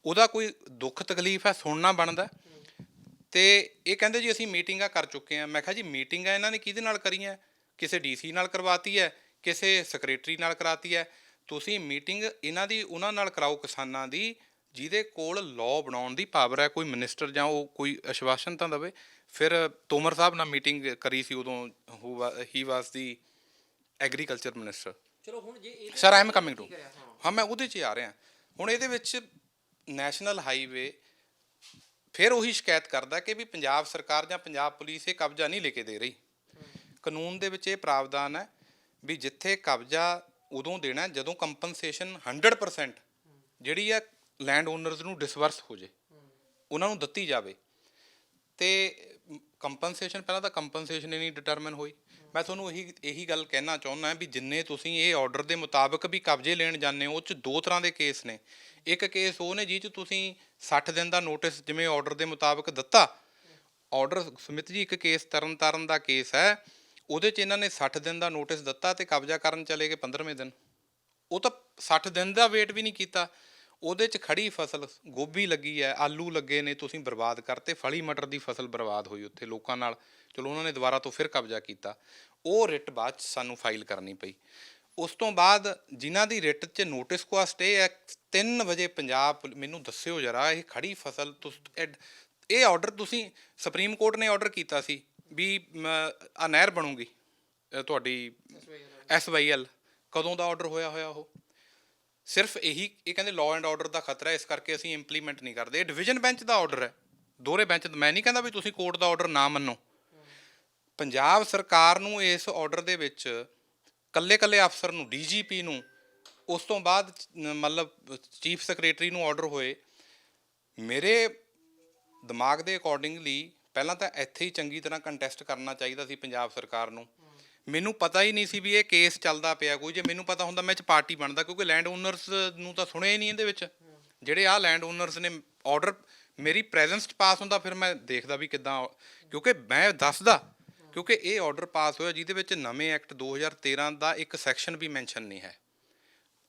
[SPEAKER 1] ਉਹਦਾ ਕੋਈ ਦੁੱਖ ਤਕਲੀਫ ਹੈ ਸੁਣਨਾ ਬਣਦਾ ਤੇ ਇਹ ਕਹਿੰਦੇ ਜੀ ਅਸੀਂ ਮੀਟਿੰਗਾਂ ਕਰ ਚੁੱਕੇ ਹਾਂ। ਮੈਂ ਕਿਹਾ ਜੀ ਮੀਟਿੰਗਾਂ ਇਹਨਾਂ ਨੇ ਕਿਹਦੇ ਨਾਲ ਕਰੀਆਂ? ਕਿਸੇ ਡੀਸੀ ਨਾਲ ਕਰਵਾਤੀ ਹੈ ਕਿਸੇ ਸੈਕਟਰੀ ਨਾਲ ਕਰਾਤੀ ਹੈ। ਤੁਸੀਂ ਮੀਟਿੰਗ ਇਹਨਾਂ ਦੀ ਉਹਨਾਂ ਨਾਲ ਕਰਾਓ ਕਿਸਾਨਾਂ ਦੀ ਜਿਹਦੇ ਕੋਲ ਲਾਅ ਬਣਾਉਣ ਦੀ ਪਾਵਰ ਹੈ ਕੋਈ ਮਿਨਿਸਟਰ ਜਾਂ ਉਹ ਕੋਈ ਅਸ਼ਵਾਸਨ ਤਾਂ ਦਵੇ ਫਿਰ ਤੋਮਰ ਸਾਹਿਬ ਨਾਲ ਮੀਟਿੰਗ ਕਰੀ ਸੀ ਉਦੋਂ ਹੀ ਵਾਸ ਦੀ ਐਗਰੀਕਲਚਰ ਮਿਨਿਸਟਰ
[SPEAKER 4] ਚਲੋ ਹੁਣ ਜੇ ਇਹ
[SPEAKER 1] sir I am coming to ਹਾਂ ਮੈਂ ਉਹਦੇ 'ਚ ਆ ਰਿਹਾ। ਹੁਣ ਇਹਦੇ ਵਿੱਚ ਨੈਸ਼ਨਲ ਹਾਈਵੇ ਫਿਰ ਉਹੀ ਸ਼ਿਕਾਇਤ ਕਰਦਾ ਕਿ ਵੀ ਪੰਜਾਬ ਸਰਕਾਰ ਜਾਂ ਪੰਜਾਬ ਪੁਲਿਸ ਇਹ ਕਬਜ਼ਾ ਨਹੀਂ ਲੈ ਕੇ ਦੇ ਰਹੀ। ਕਾਨੂੰਨ ਦੇ ਵਿੱਚ ਇਹ ਪ੍ਰਾਵਧਾਨ ਹੈ ਵੀ ਜਿੱਥੇ ਕਬਜ਼ਾ ਉਦੋਂ ਦੇਣਾ ਜਦੋਂ ਕੰਪਨਸੇਸ਼ਨ 100% ਜਿਹੜੀ ਹੈ ਲੈਂਡ ਓਨਰਸ ਨੂੰ ਡਿਸਵਰਸ ਹੋ ਜੇ, ਉਹਨਾਂ ਨੂੰ ਦਿੱਤੀ ਜਾਵੇ। ਤੇ ਕੰਪਨਸੇਸ਼ਨ, ਪਹਿਲਾਂ ਤਾਂ ਕੰਪਨਸੇਸ਼ਨ ਹੀ ਨਹੀਂ ਡਿਟਰਮਿਨ ਹੋਈ। ਮੈਂ ਤੁਹਾਨੂੰ ਇਹੀ ਇਹੀ ਗੱਲ ਕਹਿਣਾ ਚਾਹੁੰਦਾ ਵੀ ਜਿੰਨੇ ਤੁਸੀਂ ਇਹ ਆਰਡਰ ਦੇ ਮੁਤਾਬਕ ਵੀ ਕਬਜ਼ੇ ਲੈਣ ਜਾਂਦੇ ਹੋ, ਉਹ ਚ ਦੋ ਤਰ੍ਹਾਂ ਦੇ ਕੇਸ ਨੇ। ਇੱਕ ਕੇਸ ਉਹ ਨੇ ਜਿਹ ਚ ਤੁਸੀਂ 60 ਦਿਨ ਦਾ ਨੋਟਿਸ ਜਿਵੇਂ ਆਰਡਰ ਦੇ ਮੁਤਾਬਕ ਦਿੱਤਾ ਆਰਡਰ ਸੁਮਿਤ ਜੀ ਇੱਕ ਕੇਸ ਤਰਨ ਤਾਰਨ ਦਾ ਕੇਸ ਹੈ, ਉਹਦੇ ਚ ਇਹਨਾਂ ਨੇ 60 ਦਿਨ ਦਾ ਨੋਟਿਸ ਦਿੱਤਾ ਤੇ ਕਬਜ਼ਾ ਕਰਨ ਚਲੇ ਗਏ 15ਵੇਂ ਦਿਨ। ਉਹ ਤਾਂ 60 ਦਿਨ ਦਾ ਵੇਟ ਵੀ ਨਹੀਂ ਕੀਤਾ। ਉਹਦੇ ਚ ਖੜੀ ਫਸਲ ਗੋਭੀ ਲੱਗੀ ਹੈ ਆਲੂ ਲੱਗੇ ਨੇ ਤੁਸੀਂ ਬਰਬਾਦ ਕਰਤੇ ਫਲੀ ਮਟਰ ਦੀ ਫਸਲ ਬਰਬਾਦ ਹੋਈ ਉੱਥੇ ਲੋਕਾਂ ਨਾਲ। ਚਲੋ ਉਹਨਾਂ ਨੇ ਦੁਬਾਰਾ ਤੋਂ ਫਿਰ ਕਬਜ਼ਾ ਕੀਤਾ। ਉਹ ਰਿਟ ਬਾਅਦ 'ਚ ਸਾਨੂੰ ਫਾਈਲ ਕਰਨੀ ਪਈ। ਉਸ ਤੋਂ ਬਾਅਦ ਜਿਨ੍ਹਾਂ ਦੀ ਰਿਟ 'ਚ ਨੋਟਿਸ ਕੋ ਸਟੇ ਹੈ 3 ਵਜੇ ਪੰਜਾਬ ਮੈਨੂੰ ਦੱਸਿਓ ਜਰਾ ਇਹ ਖੜੀ ਫਸਲ ਤੁਸ ਇਹ ਆਰਡਰ ਤੁਸੀਂ ਸੁਪਰੀਮ ਕੋਰਟ ਨੇ ਆਰਡਰ ਕੀਤਾ ਸੀ ਵੀ ਆ ਨਹਿਰ ਬਣੂਗੀ ਤੁਹਾਡੀ ਐਸਵਾਈਐਲ ਕਦੋਂ ਦਾ ਆਰਡਰ ਹੋਇਆ ਹੋਇਆ ਉਹ? ਸਿਰਫ ਇਹੀ ਇਹ ਕਹਿੰਦੇ ਲਾਅ ਐਂਡ ਆਰਡਰ ਦਾ ਖਤਰਾ ਇਸ ਕਰਕੇ ਅਸੀਂ ਇੰਪਲੀਮੈਂਟ ਨਹੀਂ ਕਰਦੇ। ਇਹ ਡਿਵੀਜ਼ਨ ਬੈਂਚ ਦਾ ਆਰਡਰ ਹੈ। ਦੋਹਰੇ ਬੈਂਚ ਦਾ ਮੈਂ ਨਹੀਂ ਕਹਿੰਦਾ ਵੀ ਤੁਸੀਂ ਕੋਰਟ ਦਾ ਆਰਡਰ ਨਾ ਮੰਨੋ। ਪੰਜਾਬ ਸਰਕਾਰ ਨੂੰ ਇਸ ਆਰਡਰ ਦੇ ਵਿੱਚ ਕੱਲੇ ਕੱਲੇ ਅਫਸਰ ਨੂੰ ਡੀਜੀਪੀ ਨੂੰ, ਉਸ ਤੋਂ ਬਾਅਦ ਮਤਲਬ ਚੀਫ ਸੈਕਟਰੀ ਨੂੰ ਆਰਡਰ ਹੋਏ। ਮੇਰੇ ਦਿਮਾਗ ਦੇ ਅਕੋਰਡਿੰਗਲੀ ਪਹਿਲਾਂ ਤਾਂ ਇੱਥੇ ਹੀ ਚੰਗੀ ਤਰ੍ਹਾਂ ਕੰਟੈਸਟ ਕਰਨਾ ਚਾਹੀਦਾ ਸੀ ਪੰਜਾਬ ਸਰਕਾਰ ਨੂੰ। ਮੈਨੂੰ ਪਤਾ ਹੀ ਨਹੀਂ ਸੀ ਵੀ ਇਹ ਕੇਸ ਚੱਲਦਾ ਪਿਆ ਕੋਈ, ਜੇ ਮੈਨੂੰ ਪਤਾ ਹੁੰਦਾ ਮੈਂ ਚ ਪਾਰਟੀ ਬਣਦਾ, ਕਿਉਂਕਿ ਲੈਂਡ ਓਨਰਸ ਨੂੰ ਤਾਂ ਸੁਣਿਆ ਹੀ ਨਹੀਂ ਇਹਦੇ ਵਿੱਚ। ਜਿਹੜੇ ਆ ਲੈਂਡ ਓਨਰਸ ਨੇ ਆਰਡਰ ਮੇਰੀ ਪ੍ਰੈਜ਼ੈਂਸ ਚ ਪਾਸ ਹੁੰਦਾ, ਫਿਰ ਮੈਂ ਦੇਖਦਾ ਵੀ ਕਿਦਾਂ, ਕਿਉਂਕਿ ਮੈਂ ਦੱਸਦਾ, ਕਿਉਂਕਿ ਇਹ ਆਰਡਰ ਪਾਸ ਹੋਇਆ, ਜਿਹਦੇ ਵਿੱਚ ਨਵੇਂ ਐਕਟ 2013 ਦਾ ਇੱਕ ਸੈਕਸ਼ਨ ਵੀ ਮੈਂਸ਼ਨ ਨਹੀਂ ਹੈ।